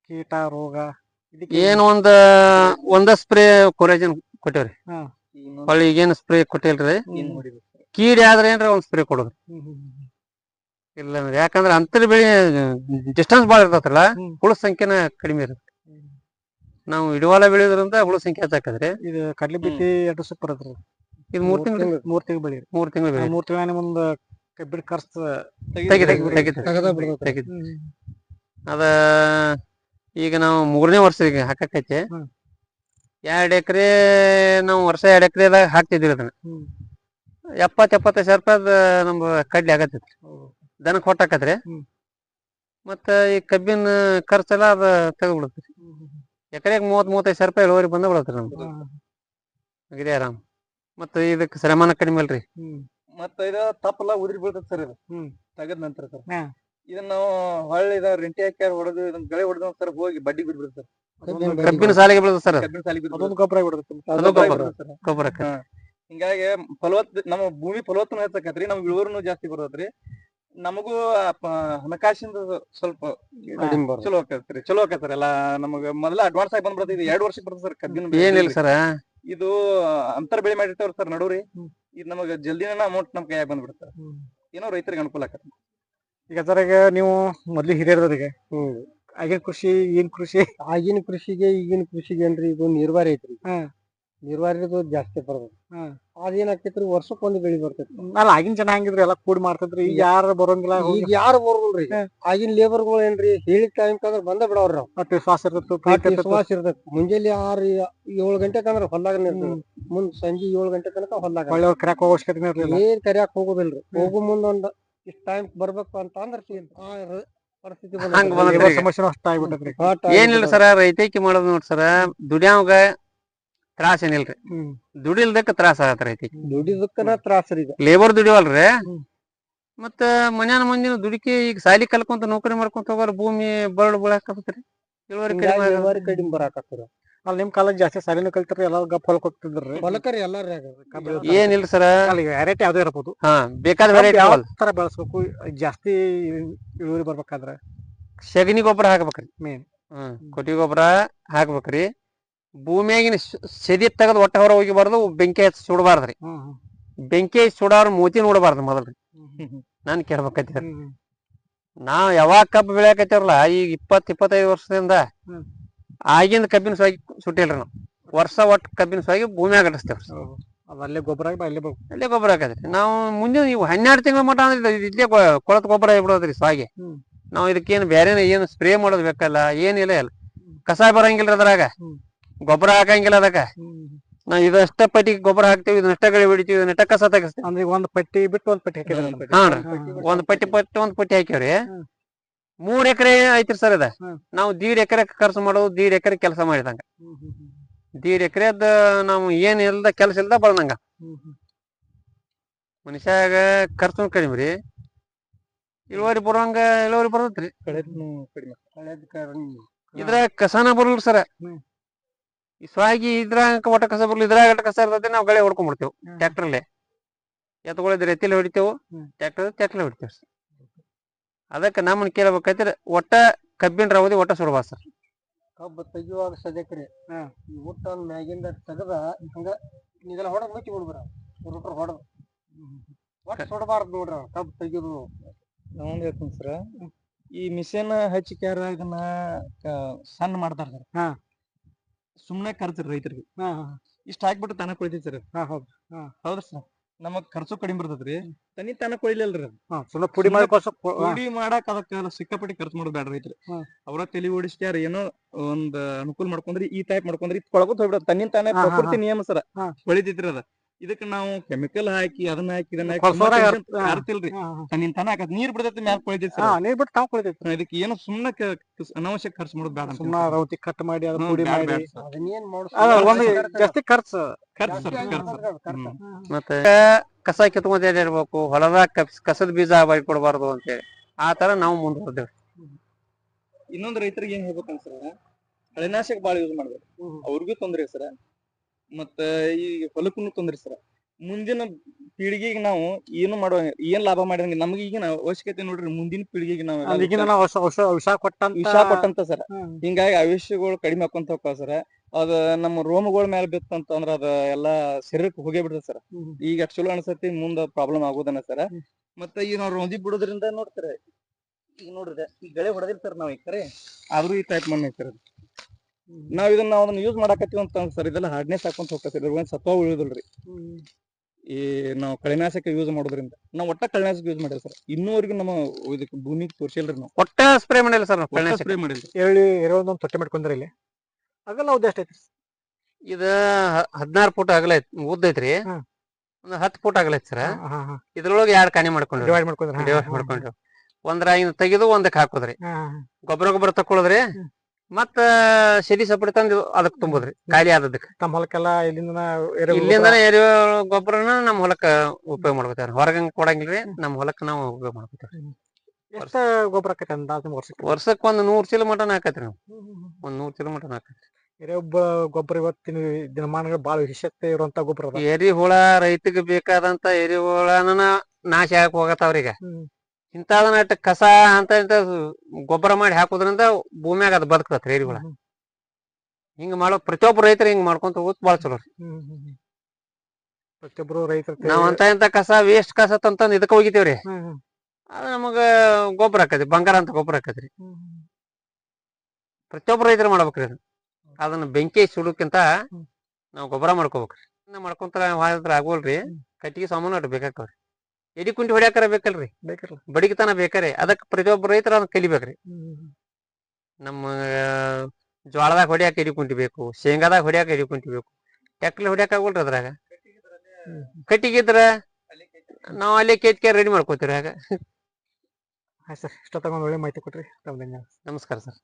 ಕೀಟ ರೋಗ ಇದಕ್ಕೆ ಏನ್? ಒಂದ್ ಒಂದ ಸ್ಪ್ರೇ ಕೊರೇಜನ್ ಕೊಟ್ಟೇವ್ರಿ. ಹೊಳ್ಳಿ ಏನು ಸ್ಪ್ರೇ ಕೊಟ್ಟಿಲ್ರಿ? ಕೀಡಿ ಆದ್ರೆ ಏನ್ರ ಒಂದ್ ಸ್ಪ್ರೇ ಕೊಡೋದು. ಹ್ಮ್, ಹ್ಮ್, ಹ್ಮ್. ಇಲ್ಲ ಅಂದ್ರೆ ಯಾಕಂದ್ರ ಅಂತರ ಬೆಳಿ ಡಿಸ್ಟೆನ್ಸ್ ಬಾಳ ಇರ್ತೈತಲ್ಲ. ಹುಳ ಸಂಖ್ಯೆನ ಕಡಿಮೆ ಇರುತ್ತೆ. ನಾವು ಇಡವಾಲ ಬೆಳೆಯೋದ್ರಿಂದ ಹುಳ ಸಂಖ್ಯೆ ಹೆಚ್ಚಾಕದ್ರಿ ಇದು ಕಡ್ಲಿ ಬಿತ್ತಿ ಎರಡು ಬರತ್ರಿ ಇದು ಮೂರ್ ತಿಂಗಳು ಮೂರ್ ತಿಂಗಳು ಬೆಳಿ ಮೂರ್ ತಿಂಗಳು ಬೆಳಿ ಮೂರ್ ತಿಂಗಳ ಮುಂದ ಕಬ್ಬಿಣ ಖರ್ಚು ಅದ ಈಗ ನಾವು ಮೂರನೇ ವರ್ಷ ಈಗ ಹಾಕಕೈತಿ. ಎರಡ್ ಎಕರೆ ನಾವು ವರ್ಷ ಎರಡ್ ಎಕರೆದಾಗ ಹಾಕ್ತಿದ್ವಿ ಅದನ್ನ. ಎಪ್ಪತ್ ಎಪ್ಪತ್ತೈದು ಸಾವಿರ ರೂಪಾಯಿ ನಮ್ ಕಡ್ಲಿ ಆಗತ್ತೈತ್ರಿ ದನಕ್ ಹೊಟ್ಟಾಕತ್ರಿ. ಮತ್ತ ಈ ಕಬ್ಬಿನ ಖರ್ಚೆಲ್ಲ ಅದ ತೆಗೆದ್ಬಿಡ್ತೀರಿ. ಎಕರೆಗೆ ಮೂವತ್ ಮೂವತ್ತೈದು ಸಾವಿರ ರೂಪಾಯಿ ಇಳುವರಿ ಬಂದ ಬಿಡತ್ರಿ ನಮ್ದು. ಅಗದಿ ಆರಾಮ್. ಮತ್ತ ಇದಕ್ ಶ್ರಮನ ಕಡಿಮೆ ಅಲ್ರಿ ಮತ್ತ ಇದು ತಪ್ಪಲ ಉದ್ರಿ ಬೀಳ್ತದೆ ಸರ್ ಇದು. ತೆಗದ ನಂತರ ಸರ್. ಇದನ್ನ ನಾವು ಹೊಳ್ಳಿ ಇದ ರಿಂಟಿ ಹಾಕ್ಯಾರ ಹೊಡೆದು ಇದನ್ನ ಗಳೆ ಹೊಡೆದ ಸರ್ ಹೋಗಿ ಬಡ್ಡಿ ಬಿಡ್ಬಿಡ್ತಾರೆ ಕಬ್ಬಿನ ಸಾಲಿಗೆ ಬೀಳದ ಸರ್. ಕಬ್ಬಿನ ಸಾಲಿ ಅದೊಂದು ಗೊಬ್ಬರ ಆಗ್ಬಿಡುತ್ತೆ ಅದು ಗೊಬ್ಬರ. ಗೊಬ್ಬರಕ್ಕೆ. ಹಿಂಗಾಗಿ ಫಲವತ್ ನಮ್ಮ ಭೂಮಿ ಫಲವತ್ತನ ಹೆಚ್ಚಾಕತ್ರಿ ನಮ್ಗೆ ಇಳುವರಿನೂ ಜಾಸ್ತಿ ಬರ್ತೈತ್ರಿ ನಮಗೂ ಹಣಕಾಸಿಂದ ಸ್ವಲ್ಪ. ಚಲೋ ಆಕತ್ರಿ ಚಲೋ ಆಕತ್ರಿ ಎಲ್ಲ. ನಮಗ ಮೊದಲ ಅಡ್ವಾನ್ಸ್ ಆಗಿ ಬಂದ್ಬಿಡ್ತೈತಿ ಇದು ಎರಡ್ ವರ್ಷಕ್ಕೆ ಬರ್ತದೆ ಸರ್ ಕಬ್ಬಿನ ಏನಿಲ್ಲ ಸರ್. ಇದು ಅಂತರ ಬೆಳೆ ಮಾಡಿರ್ತಾವ್ರಿ ಸರ್ ನಡುವ್ರಿ. ಇದು ನಮಗ ಜಲ್ದಿನ ಅಮೌಂಟ್ ನಮ್ ಕೈಯಾಗ ಬಂದ್ಬಿಡುತ್ತೆ. ಏನೋ ರೈತರಿಗೆ ಅನುಕೂಲ ಆಕತ್ರಿ. ಈಗ ಅದರಾಗ ನೀವು ಮೊದ್ಲು ಹಿರಿಯರದರಿಗೆ ಹ್ಮ್. ಆಗಿನ ಕೃಷಿ ಈಗಿನ ಕೃಷಿ. ಆಗಿನ ಕೃಷಿಗೆ ಈಗಿನ ಕೃಷಿಗೆ ಏನ್ರಿ ಇದು ನಿರ್ವಾರಿ ಐತ್ರಿ. ಹಾ. ನೀರ್ವಾರಿದು ಜಾಸ್ತಿ ಬರ್ತದೆ ಹಾ. ಅದೇನಾಕೈತ್ರಿ ವರ್ಷಕ್ಕೊಂದು ಬೆಳಿ ಬರ್ತೈತಿ. ಅಲ್ಲ ಆಗಿನ ಜನ ಹಂಗಿದ್ರೆ ಎಲ್ಲ ಕೂಡಿ ಮಾಡ್ತಿದ್ರಿ. ಈಗ ಯಾರು ಬರೋಂಗಿಲ್ಲ ಈಗ ಯಾರು ಬರೋಲ್ರಿ. ಆಗಿನ ಲೇಬರ್ಗಳು ಏನ್ರಿ ಹೇಳಿದ ಟೈಮ್ ಕಂದ್ರ ಬಂದ ಬಿಡವ್ರಿ ನಾವು ಶ್ವಾಸ ಇರ್ತೈತಿ ಪ್ರೀತಿ. ವಿಶ್ವಾಸ ಇರ್ತೈತಿ. ಮುಂಜಾನೆ ಆರು ಏಳು ಗಂಟೆ ಅಂದ್ರ ಹೊಲ್ದಾಗ ಮುಂದ್ ಸಂಜೆ ಏಳು ಗಂಟೆ ತನಕ ಹೊಲ್ದಾಗ. ಒಳ್ಳೆ ಅವ್ರ ಕರ್ಯಾಕ್ ಹೋಗಿ ಅವಶ್ಯಕತೆ ಇರ್ಲಿಲ್ಲ. ಏನ್ ಕರಿಯಾಕ್ ಹೋಗೋದಿಲ್ರಿ. ಹೋಗೋ ಮುಂದ ಒಂದ್ ಇಷ್ಟ ಟೈಮ್ ಬರ್ಬೇಕು ಅಂತ ಅಂದ್ರ ಹಂಗ್ ಅಷ್ಟ ಆಗ್ಬಿಟ್ಟದ್ರಿ. ಏನಿಲ್ಲ ಸರ ರೈತೈಕಿ ಮಾಡೋದು ನೋಡ್ ಸರ. ದುಡಿಯಾವಾಗ ತ್ರಾಸ ಏನಿಲ್ರಿ? ದುಡಿಲ್ದಕ್ಕ ತ್ರಾಸ ಆಗತ್ತ ರೈತೈಕಿ. ದುಡಿದಕ್ಕನ ತ್ರಾಸ ಈಗ. ಲೇಬರ್ ದುಡಿವಲ್ರಿ? ಮತ್ತ ಮನ್ಯಾನ ಮಂದಿನ ದುಡಿಕಿ ಈಗ ಸಾಲಿ ಕಲ್ಕೊಂತ ನೌಕರಿ ಮಾಡ್ಕೊಂತ ಹೋಗೋರ್ ಭೂಮಿ ಬರಡ್ ಬೀಳಾಕತ್ರಿ ಇಳುವರಿ ಕಡಿಮೆ. ಇಳುವರಿ ಬರಾಕತ್ತಾರ ಅಲ್ಲಿ ನಿಮ್ ಕಾಲೇಜ್ ಜಾಸ್ತಿ ಸಾಲಿನ ಕಲ್ತಿರಿ ಎಲ್ಲ ಗಪ್ ಹೊಲಕ್ ಹೋಗ್ತಿದ್ರಿ. ಹೊಲಕರಿ ಎಲ್ಲಾರ ಏನಿಲ್ಲ ಸರ್? ವೆರೈಟಿ ಯಾವ್ದು ಇರಬಹುದು ಹಾ ಬೇಕಾದ ವೆರೈಟಿ ಯಾವ ತರ ಬೆಳೆಸ್ಬೇಕು ಜಾಸ್ತಿ ಇಳುವರಿ ಬರ್ಬೇಕಾದ್ರ. ಸಗಣಿ ಗೊಬ್ಬರ ಹಾಕ್ಬೇಕ್ರಿ. ಮೇನ್. ಕೊಟ್ಟಿಗೆ ಗೊಬ್ಬರ ಹಾಕ್ಬೇಕ್ರಿ. ಭೂಮಿಯಾಗಿನ ಸದಿ ತೆಗೆದು ಒಟ್ಟ ಹೊರ ಹೋಗಿಬಾರ್ದು ಬೆಂಕಿ ಹಚ್ಚಿ ಸುಡಬಾರ್ದ್ರಿ. ಬೆಂಕಿ ಹಚ್ಚಿ ಸುಡೋರ್ ಮೂತಿ ನೋಡಬಾರ್ದು ಮೊದಲ್ರಿ. ನಾನ್ ಕೇಳ್ಬೇಕೈತಿ. ನಾವ್ ಯಾವಾಗ ಕಬ್ಬು ಬೆಳೆಯಕತ್ತಿರಲ್ಲ ಈಗ ಇಪ್ಪತ್ ಇಪ್ಪತ್ತೈದು ವರ್ಷದಿಂದ. ಆಗಿಂದ ಕಬ್ಬಿನ ಸ್ವಾಗಿ ಸುಟ್ಟಿಲ್ರಿ ನಾವು ವರ್ಷ ಒಟ್ಟು ಕಬ್ಬಿನ ಸ್ವಾಗಿ ಭೂಮಿಯಾಗ. ಅದ್ ಅಲ್ಲೇ ಗೊಬ್ಬರ ಅಲ್ಲೇ ಅಲ್ಲೇ ಗೊಬ್ಬರ ಹಾಕದ್ರಿ ನಾವು ಮುಂದೆ ನೀವು ಹನ್ನೆರಡು ತಿಂಗಳ ಮಟ್ಟ ಅಂದ್ರೆ ಇದು ಇಲ್ಲೇ ಕೊಳತ್ ಗೊಬ್ಬರ ಆಗ್ಬಿಡೋದ್ರಿ ಸ್ವಾಗಿ ಹ್ಮ್. ನಾವು ಇದಕ್ಕೇನು ಬೇರೆ ಏನು ಸ್ಪ್ರೇ ಮಾಡೋದು ಬೇಕಲ್ಲ ಏನಿಲ್ಲ ಇಲ್ಲ ಕಸ ಬರಂಗಿಲ್ಲ ಅದ್ರಾಗ. ಗೊಬ್ಬರ ಹಾಕಂಗಿಲ್ಲ ಅದಕ್ಕ. ನಾವ್ ಇದಷ್ಟ ಪಟ್ಟಿ ಗೊಬ್ಬರ ಹಾಕ್ತಿವಿ ಇದನ್ನಷ್ಟ ಗಳಿ ಹೊಡಿತೀವಿ ಇದನ್ನಷ್ಟ ಕಸ ತೆಗಿಸ್ತೀವಿ ಅಂದ್ರೆ ಒಂದ್ ಪಟ್ಟಿ ಬಿಟ್ಟು ಒಂದ್ ಪಟ್ಟಿ ಹಾಕಿದ್ರಿ ಒಂದ್ ಹಾ ರೀ. ಒಂದ್ ಪಟ್ಟಿ ಪಟ್ಟಿ ಒಂದ್ ಪಟ್ಟಿ ಹಾಕ್ಯವ್ರಿ ಹ್ಮ್. ಮೂರ್ ಎಕರೆ ಐತ್ರಿ ಸರ್ ಇದ ಹ್ಮ್. ನಾವು ದೀಡ್ ಎಕರೆ ಖರ್ಚು ಮಾಡೋದು ದೀಡ್ ಎಕರೆ ಕೆಲಸ ಮಾಡಿದಂಗ. ದೀಡ್ ಎಕರೆದ ನಾವು ಏನ್ ಇಲ್ದ ಕೆಲಸ ಇಲ್ದ ಬಳದಂಗ. ಮನುಷ್ಯಾಗ ಖರ್ಚು ಕಡಿಮೆ ರೀ. ಇಳುವರಿ ಬರುವಂಗ ಇಳುವರಿ ಬರ್ತೈತ್ರಿ ಇದ್ರ ಕಸಾನ ಬರಲ್ ಸರ. ಈ ಸ್ವಾಗಿ ಇದ್ರಾಗ ಒಟ್ಟ ಕಸ ಬರ್ಲಿ ಇದ್ರಾಗ ಒಟ್ಟ ಕಸ ಇರ್ತದೆ ನಾವು ಗಳೆ ಹೊಡ್ಕೊಂಡ್ಬಿಡ್ತೇವೆ ಹ್ಮ್. ಟ್ರ್ಯಾಕ್ಟರ್ಲೆ. ಎತ್ಕೊಳ್ಳಿದ್ರೆ ಎತ್ತಿಲಿ ಹೊಡಿತೇವು ಟ್ಯಾಕ್ಟರ್ ಟ್ರ್ಯಾಕ್ಟರ್ ಹೊಡಿತೇವೆ ಅದಕ್ಕೆ ನಮ್ಮನ್ನ ಕೇಳ್ಬೇಕಾಯ್ತಿರ ಒಟ್ಟ ಕಬ್ಬಿನ ರವದಿ ಒಟ್ಟ ಸುಡಬಾರ್ದು ಸರ್. ಕಬ್ಬು ತೆಗಿಯುವಾಗ ಸದ್ಯಕ್ರಿ ಹಾ. ಈ ಊಟ ಮ್ಯಾಗಿಂದ ತೆಗದ ಹಂಗ ಇದೆಲ್ಲ ಹೊಡೆದ್ ಮುಚ್ಚಿ ಬಿಡ್ಬಾರ ರೋಟರ್ ಹೊಡೆದ್. ಒಟ್ಟು ಸುಡಬಾರ್ದು ನೋಡ್ರಿ ಕಬ್ಬು ತೆಗಿಯೋದು ನಾವೊಂದು ಹೇಳ್ತೀನಿ ಸರ್ ಈ ಮಿಷನ್ ಹಚ್ಚಿಕ್ಯಾರ ಇದನ್ನ ಕ- ಸಣ್ಣ ಮಾಡ್ತಾರ ಸರ್. ಹಾ. ಸುಮ್ಮನೆ ಕರ್ತಾರೆ ರೈತರಿಗೆ. ಹಾ ಹಾ. ಇಷ್ಟ ಹಾಕ್ಬಿಟ್ಟು ತಾನೇ ಕೊಳಿತೈತಿ ಸರ್. ಹಾ ಹೌದು. ಹೌದ್ರಿ ಸರ್. ನಮಗ್ ಖರ್ಚು ಕಡಿಮೆ ಬರ್ತೈತ್ರಿ ತನಿ ತನ ಅದು. ಹಾ ಸುಮ್ಮನೆ ಪುಡಿ ಪುಡಿ ಮಾಡಕ್ ಅದಕ್ಕ ಸಿಕ್ಕಾಪಟ್ಟಿ ಖರ್ಚು ಮಾಡೋದು ಬೇಡ ರೈತರು. ಅವ್ರ ತಲಿ ಓಡಿಸ್ಕ್ಯಾರ ಏನೋ ಒಂದ್ ಅನುಕೂಲ ಮಾಡ್ಕೊಂಡ್ರಿ ಈ ಟೈಪ್ ಮಾಡ್ಕೊಂಡ್ರಿ ಕೊಳಗುತ್ ಹೋಗ್ಬಿಡೋದು. ತನ್ನಿಂದ ತಾನೇ ಹಾ, ಹಾ, ಪ್ರಕೃತಿ ನಿಯಮ ಸರ ಹಾ. ಹೊಳಿತೈತ್ರಿ ಅದ. ಇದಕ್ಕ ನಾವು ಕೆಮಿಕಲ್ ಹಾಕಿ ಅದನ್ನ ಹಾಕಿ ಇದನ್ನ ಹಾಕಿ ನಿನ್ ತನ ಹಾಕ ನೀರ್ ಬಿಡತೈತಿ ಮ್ಯಾಲ ಕೊಳಿತೈತಿ ನೀರ್ ಬಿಟ್ಟು ತಾವ್ ಕುಳಿತೈತಿ ಇದಕ್ಕೆ ಏನು ಸುಮ್ಮನೆ ಅನಾವಶ್ಯಕ ಖರ್ಚು ಮಾಡೋದು ಬೇಡ ಸುಮ್ಮನೆ ರೌತಿ ಕಟ್ ಮಾಡಿ ಅದನ್ನ ಪುಡಿ ಮಾಡಿ. ಅದನ್ನೇನ್ ಮಾಡಿಸ್ ಜಾಸ್ತಿ ಖರ್ಚು. ಖರ್ಚು ಸರ್ ಖರ್ಚು. ಮತ್ತೆ ಕಸ ಕಿತ್ಕೊಂತ ಇರ್ಬೇಕು ಹೊಲದಾಗ ಕಸ್ ಕಸದ ಬೀಜ ಬಾಯಿ ಕೊಡಬಾರ್ದು ಅಂತೇಳಿ ಆ ತರ ನಾವು ಮುಂದುವರೆದೇವ್ರಿ ಇನ್ನೊಂದ್ ರೈತರಿಗೆ ಏನ್ ಹೇಳ್ಬೇಕಂತ ಸರ್ ಕಳೆನಾಶಕ ಬಾಳ ಯೂಸ್ ಮಾಡ್ಬೇಕು. ಅವ್ರಿಗೂ ತೊಂದ್ರೆ ಸರ. ಮತ್ತ ಈ ಹೊಲಕ್ಕೂ ತೊಂದ್ರೆ ಸರ. ಮುಂದಿನ ಪೀಳಿಗೆಗೆ ನಾವು ಏನು ಮಾಡುವ ಏನ್ ಲಾಭ ಮಾಡಿದಂಗೆ ನಮ್ಗೆ ಈಗಿನ ಅವಶ್ಯಕತೆ ನೋಡ್ರಿ ಮುಂದಿನ ಪೀಳಿಗೆಗೆ ನಾವು ವಿಷ ಕೊಟ್ಟಂತ ವಿಷ ಕೊಟ್ಟಂತ ಸರ. ಹಿಂಗಾಗಿ ಅವಶ್ಯಗಳು ಕಡಿಮೆ ಹಾಕೊಂತ ಹೋಗ್ತಾವ ಸರ. ಅದ ನಮ್ಮ ರೋಮಗಳ ಮೇಲೆ ಬಿತ್ತಂತ ಅಂದ್ರ ಅದ ಎಲ್ಲಾ ಶರೀರಕ್ಕೆ ಹೋಗೇ ಬಿಡ್ತದ ಸರ್. ಈಗ ಅಷ್ಟ್ ಚಲೋ ಅನ್ಸತಿ ಮುಂದ ಪ್ರಾಬ್ಲಮ್ ಆಗೋದನ್ನ ಸರ. ಮತ್ತ ಮತ್ತೆ ಈಗ ನಾವು ರೋಂದಿ ಬಿಡೋದ್ರಿಂದ ನೋಡ್ತಾರೆ ಈಗ ನೋಡ್ರಿ ಈ ಗಳೆ ಹೊಡೆದಿರ್ತಾರ ನಾವ್ ಈ ಕರೆ ಆದ್ರೂ ಈ ಟೈಪ್ ಮಣ್ಣು ಐತಿರ ನಾವ್ ಇದನ್ನ ನಾವ್ ಅದನ್ನ ಯೂಸ್ ಮಾಡಾಕತ್ತೀವಿ ಅಂತ ಸರ್. ಇದೆಲ್ಲ ಹಾರ್ಡ್ನೆಸ್ ಹಾಕೊಂತ ಹೋಗ್ತೈತಿ. ಇದ್ರ ಸತ್ವ ಉಳಿಯೋದಿಲ್ರಿ. ಈ ನಾವು ಕಳೆನಾಶಕ ಯೂಸ್ ಮಾಡೋದ್ರಿಂದ. ನಾವು ಒಟ್ಟ ಕಳೆನಾಶಕ ಯೂಸ್ ಮಾಡಿಲ್ಲ ಸರ್. ಇನ್ನೂವರೆಗೂ ನಮ್ಮ ಇದಕ್ಕೆ ಭೂಮಿಗೆ ತೋರಿಸಿಲ್ರಿ ನಾವು. ಒಟ್ಟ ಸ್ಪ್ರೇ ಮಾಡಿಲ್ಲ ಸರ್ ನಾವು. ಸ್ಪ್ರೇ ಮಾಡಿಲ್ರಿ. ಎಳ್ಳಿ ಎರವೊಂದೊಂದು ತೊಟ್ಟೆ ಮಾಡ್ಕೊಂಡ್ರಿ ಇಲ್ಲಿ. ಆಗಲ್ಲ ಉದ್ದ ಎಷ್ಟೈತಿ ಇದ ಹದಿನಾರು ಫೂಟ್ ಅಗಲ ಐತಿ ಉದ್ದ ಐತ್ರಿ. ಒಂದು ಹತ್ತು ಫೂಟ್ ಅಗಲ ಐತಿ ಸರ್. ಇದ್ರೊಳಗೆ ಎರಡ್ ಕಾಣಿ ಮಾಡ್ಕೊಂಡ್ರಿ. ಡಿವೈಡ್ ಮಾಡ್ಕೊಂಡ್ರಿ ಡಿವೈಡ್ ಮಾಡ್ಕೊಂಡ್ರಿ. ಒಂದ್ರಾಗಿನ ತೆಗೆದು ಒಂದಕ್ಕೆ ಹಾಕೋದ್ರಿ. ಗೊಬ್ಬರ ಗೊಬ್ಬರ ತಕೊಳ್ಳೋದ್ರಿ. ಮತ್ತ ಸೆಡಿ ಸಪಡಿ ತಂದು ಅದಕ್ ತುಂಬುದ್ರಿ ಖಾಲಿ ಆದದಕ್ಕೆ ತಮ್ಮ ಹೊಲಕ್ಕೆಲ್ಲ ಇಲ್ಲಿಂದ ಇಲ್ಲಿಂದ ಇಲ್ಲಿಂದನೇ ಎರೆಹುಳ ಗೊಬ್ಬರನ ನಮ್ ಹೊಲಕ್ಕ ಉಪಯೋಗ ಮಾಡ್ಕೋತೇವ್ರಿ ಹೊರಗಂಗ್ ಕೊಡಂಗಿಲ್ರಿ ನಮ್ ಹೊಲಕ್ಕ ನಾವು ಉಪಯೋಗ ಮಾಡ್ಕೋತೇವ್ರಿ ಎಷ್ಟ ಗೊಬ್ಬರ ಆಕೈತಿ ಅಂದಾಜು ವರ್ಷಕ್ಕೆ? ವರ್ಷಕ್ ಒಂದ್ ನೂರ್ ಚೀಲ ಮಟನ್ ಹಾಕತ್ರಿ ನಾವು. ಒಂದ್ ನೂರ್ ಚೀಲ ಮಟನ್ ಹಾಕತ್ರಿ ಎರೆಹುಳ ಗೊಬ್ಬರ ಇವತ್ತಿನ ದಿನಮಾನಗಳು ಬಹಳ ವಿಶೇಷತೆ ಇರುವಂತ ಗೊಬ್ಬರ ಎರಿ ಹುಳ ರೈತಗೆ ಬೇಕಾದಂತ ಎರಿಹುಳನ ನಾಶ ಆಗಕ್ ಹೋಗತಾವ್ರೀಗ ಹ್ಮ್. ಇಂತಾದನ್ನ ಇಟ್ಟು ಕಸ ಅಂತ ಇಂತ ಗೊಬ್ಬರ ಮಾಡಿ ಹಾಕೋದ್ರಿಂದ ಭೂಮ್ಯಾಗ ಅದ್ ಬದುಕತ್ರಿ ಏರಿಗಳ. ಹಿಂಗ್ ಮಾಡೋ ಪ್ರತಿಯೊಬ್ಬ ರೈತರು ಹಿಂಗ್ ಮಾಡ್ಕೊಂತ ಹೋಗೋದ್ ಬಹಳ ಚಲೋ ರೀ. ಪ್ರತಿಯೊಬ್ರು ರೈತರ ನಾವ್ ಅಂತ ಇಂತ ಕಸ ವೇಸ್ಟ್ ಕಸ ತಂತಂದ್ ಇದಕ್ಕ ಹೋಗಿದ್ದೇವ್ರಿ. ಅದ ನಮಗ ಗೊಬ್ಬರ ಹಾಕದ್ರಿ ಬಂಗಾರ ಅಂತ ಗೊಬ್ಬರ ಹಾಕತ್ರಿ ಪ್ರತಿಯೊಬ್ಬ ರೈತರು ಮಾಡ್ಬೇಕ್ರಿ ಅದನ್ನ ಅದನ್ನ ಬೆಂಕಿ ಸುಡೋಕ್ಕಿಂತ. ನಾವ್ ಗೊಬ್ಬರ ಮಾಡ್ಕೋಬೇಕ್ರಿ. ಮಾಡ್ಕೊಂತ ಆಗೋಲ್ರಿ ಕಟ್ಟಿಗೆ ಸಾಮಾನು ಅಟ್ ಎಡಿ ಕುಂಟಿ ಹೊಡ್ಯಾಕರ ಬೇಕಲ್ರಿ? ಬಡಿಗತನ ಬಡಿಗೆತನ ಬೇಕರಿ. ಅದಕ್ ಪ್ರತಿಯೊಬ್ಬ ರೈತರ ಅದನ್ನ ಕಲಿಬೇಕ್ರಿ. ನಮ್ಮ ಜ್ವಾಳದಾಗ ಹೊಡ್ಯಾಕ ಎಡಿ ಕುಂಟಿ ಬೇಕು ಶೇಂಗಾದಾಗ ಹೊಡ್ಯಾಕ ಎಡಿ ಕುಂಟಿ ಬೇಕು. ಟ್ಯಾಕ್ಟ್ರಿ ಹೊಡ್ಯಾಕ ಆಗೋಲ್ರಿ ಅದ್ರಾಗ. ಕಟ್ಟಿಗಿದ್ರ ನಾವ್ ಅಲ್ಲೇ ಕೇತ್ಕೆ ರೆಡಿ ಮಾಡ್ಕೋತೀರಿ ಆಗ. ಸರ್ ಇಷ್ಟೊತ್ತಾಗ ಒಂದು ಒಳ್ಳೆ ಮಾಹಿತಿ ಕೊಟ್ರಿ. ನಮಸ್ಕಾರ ಸರ್.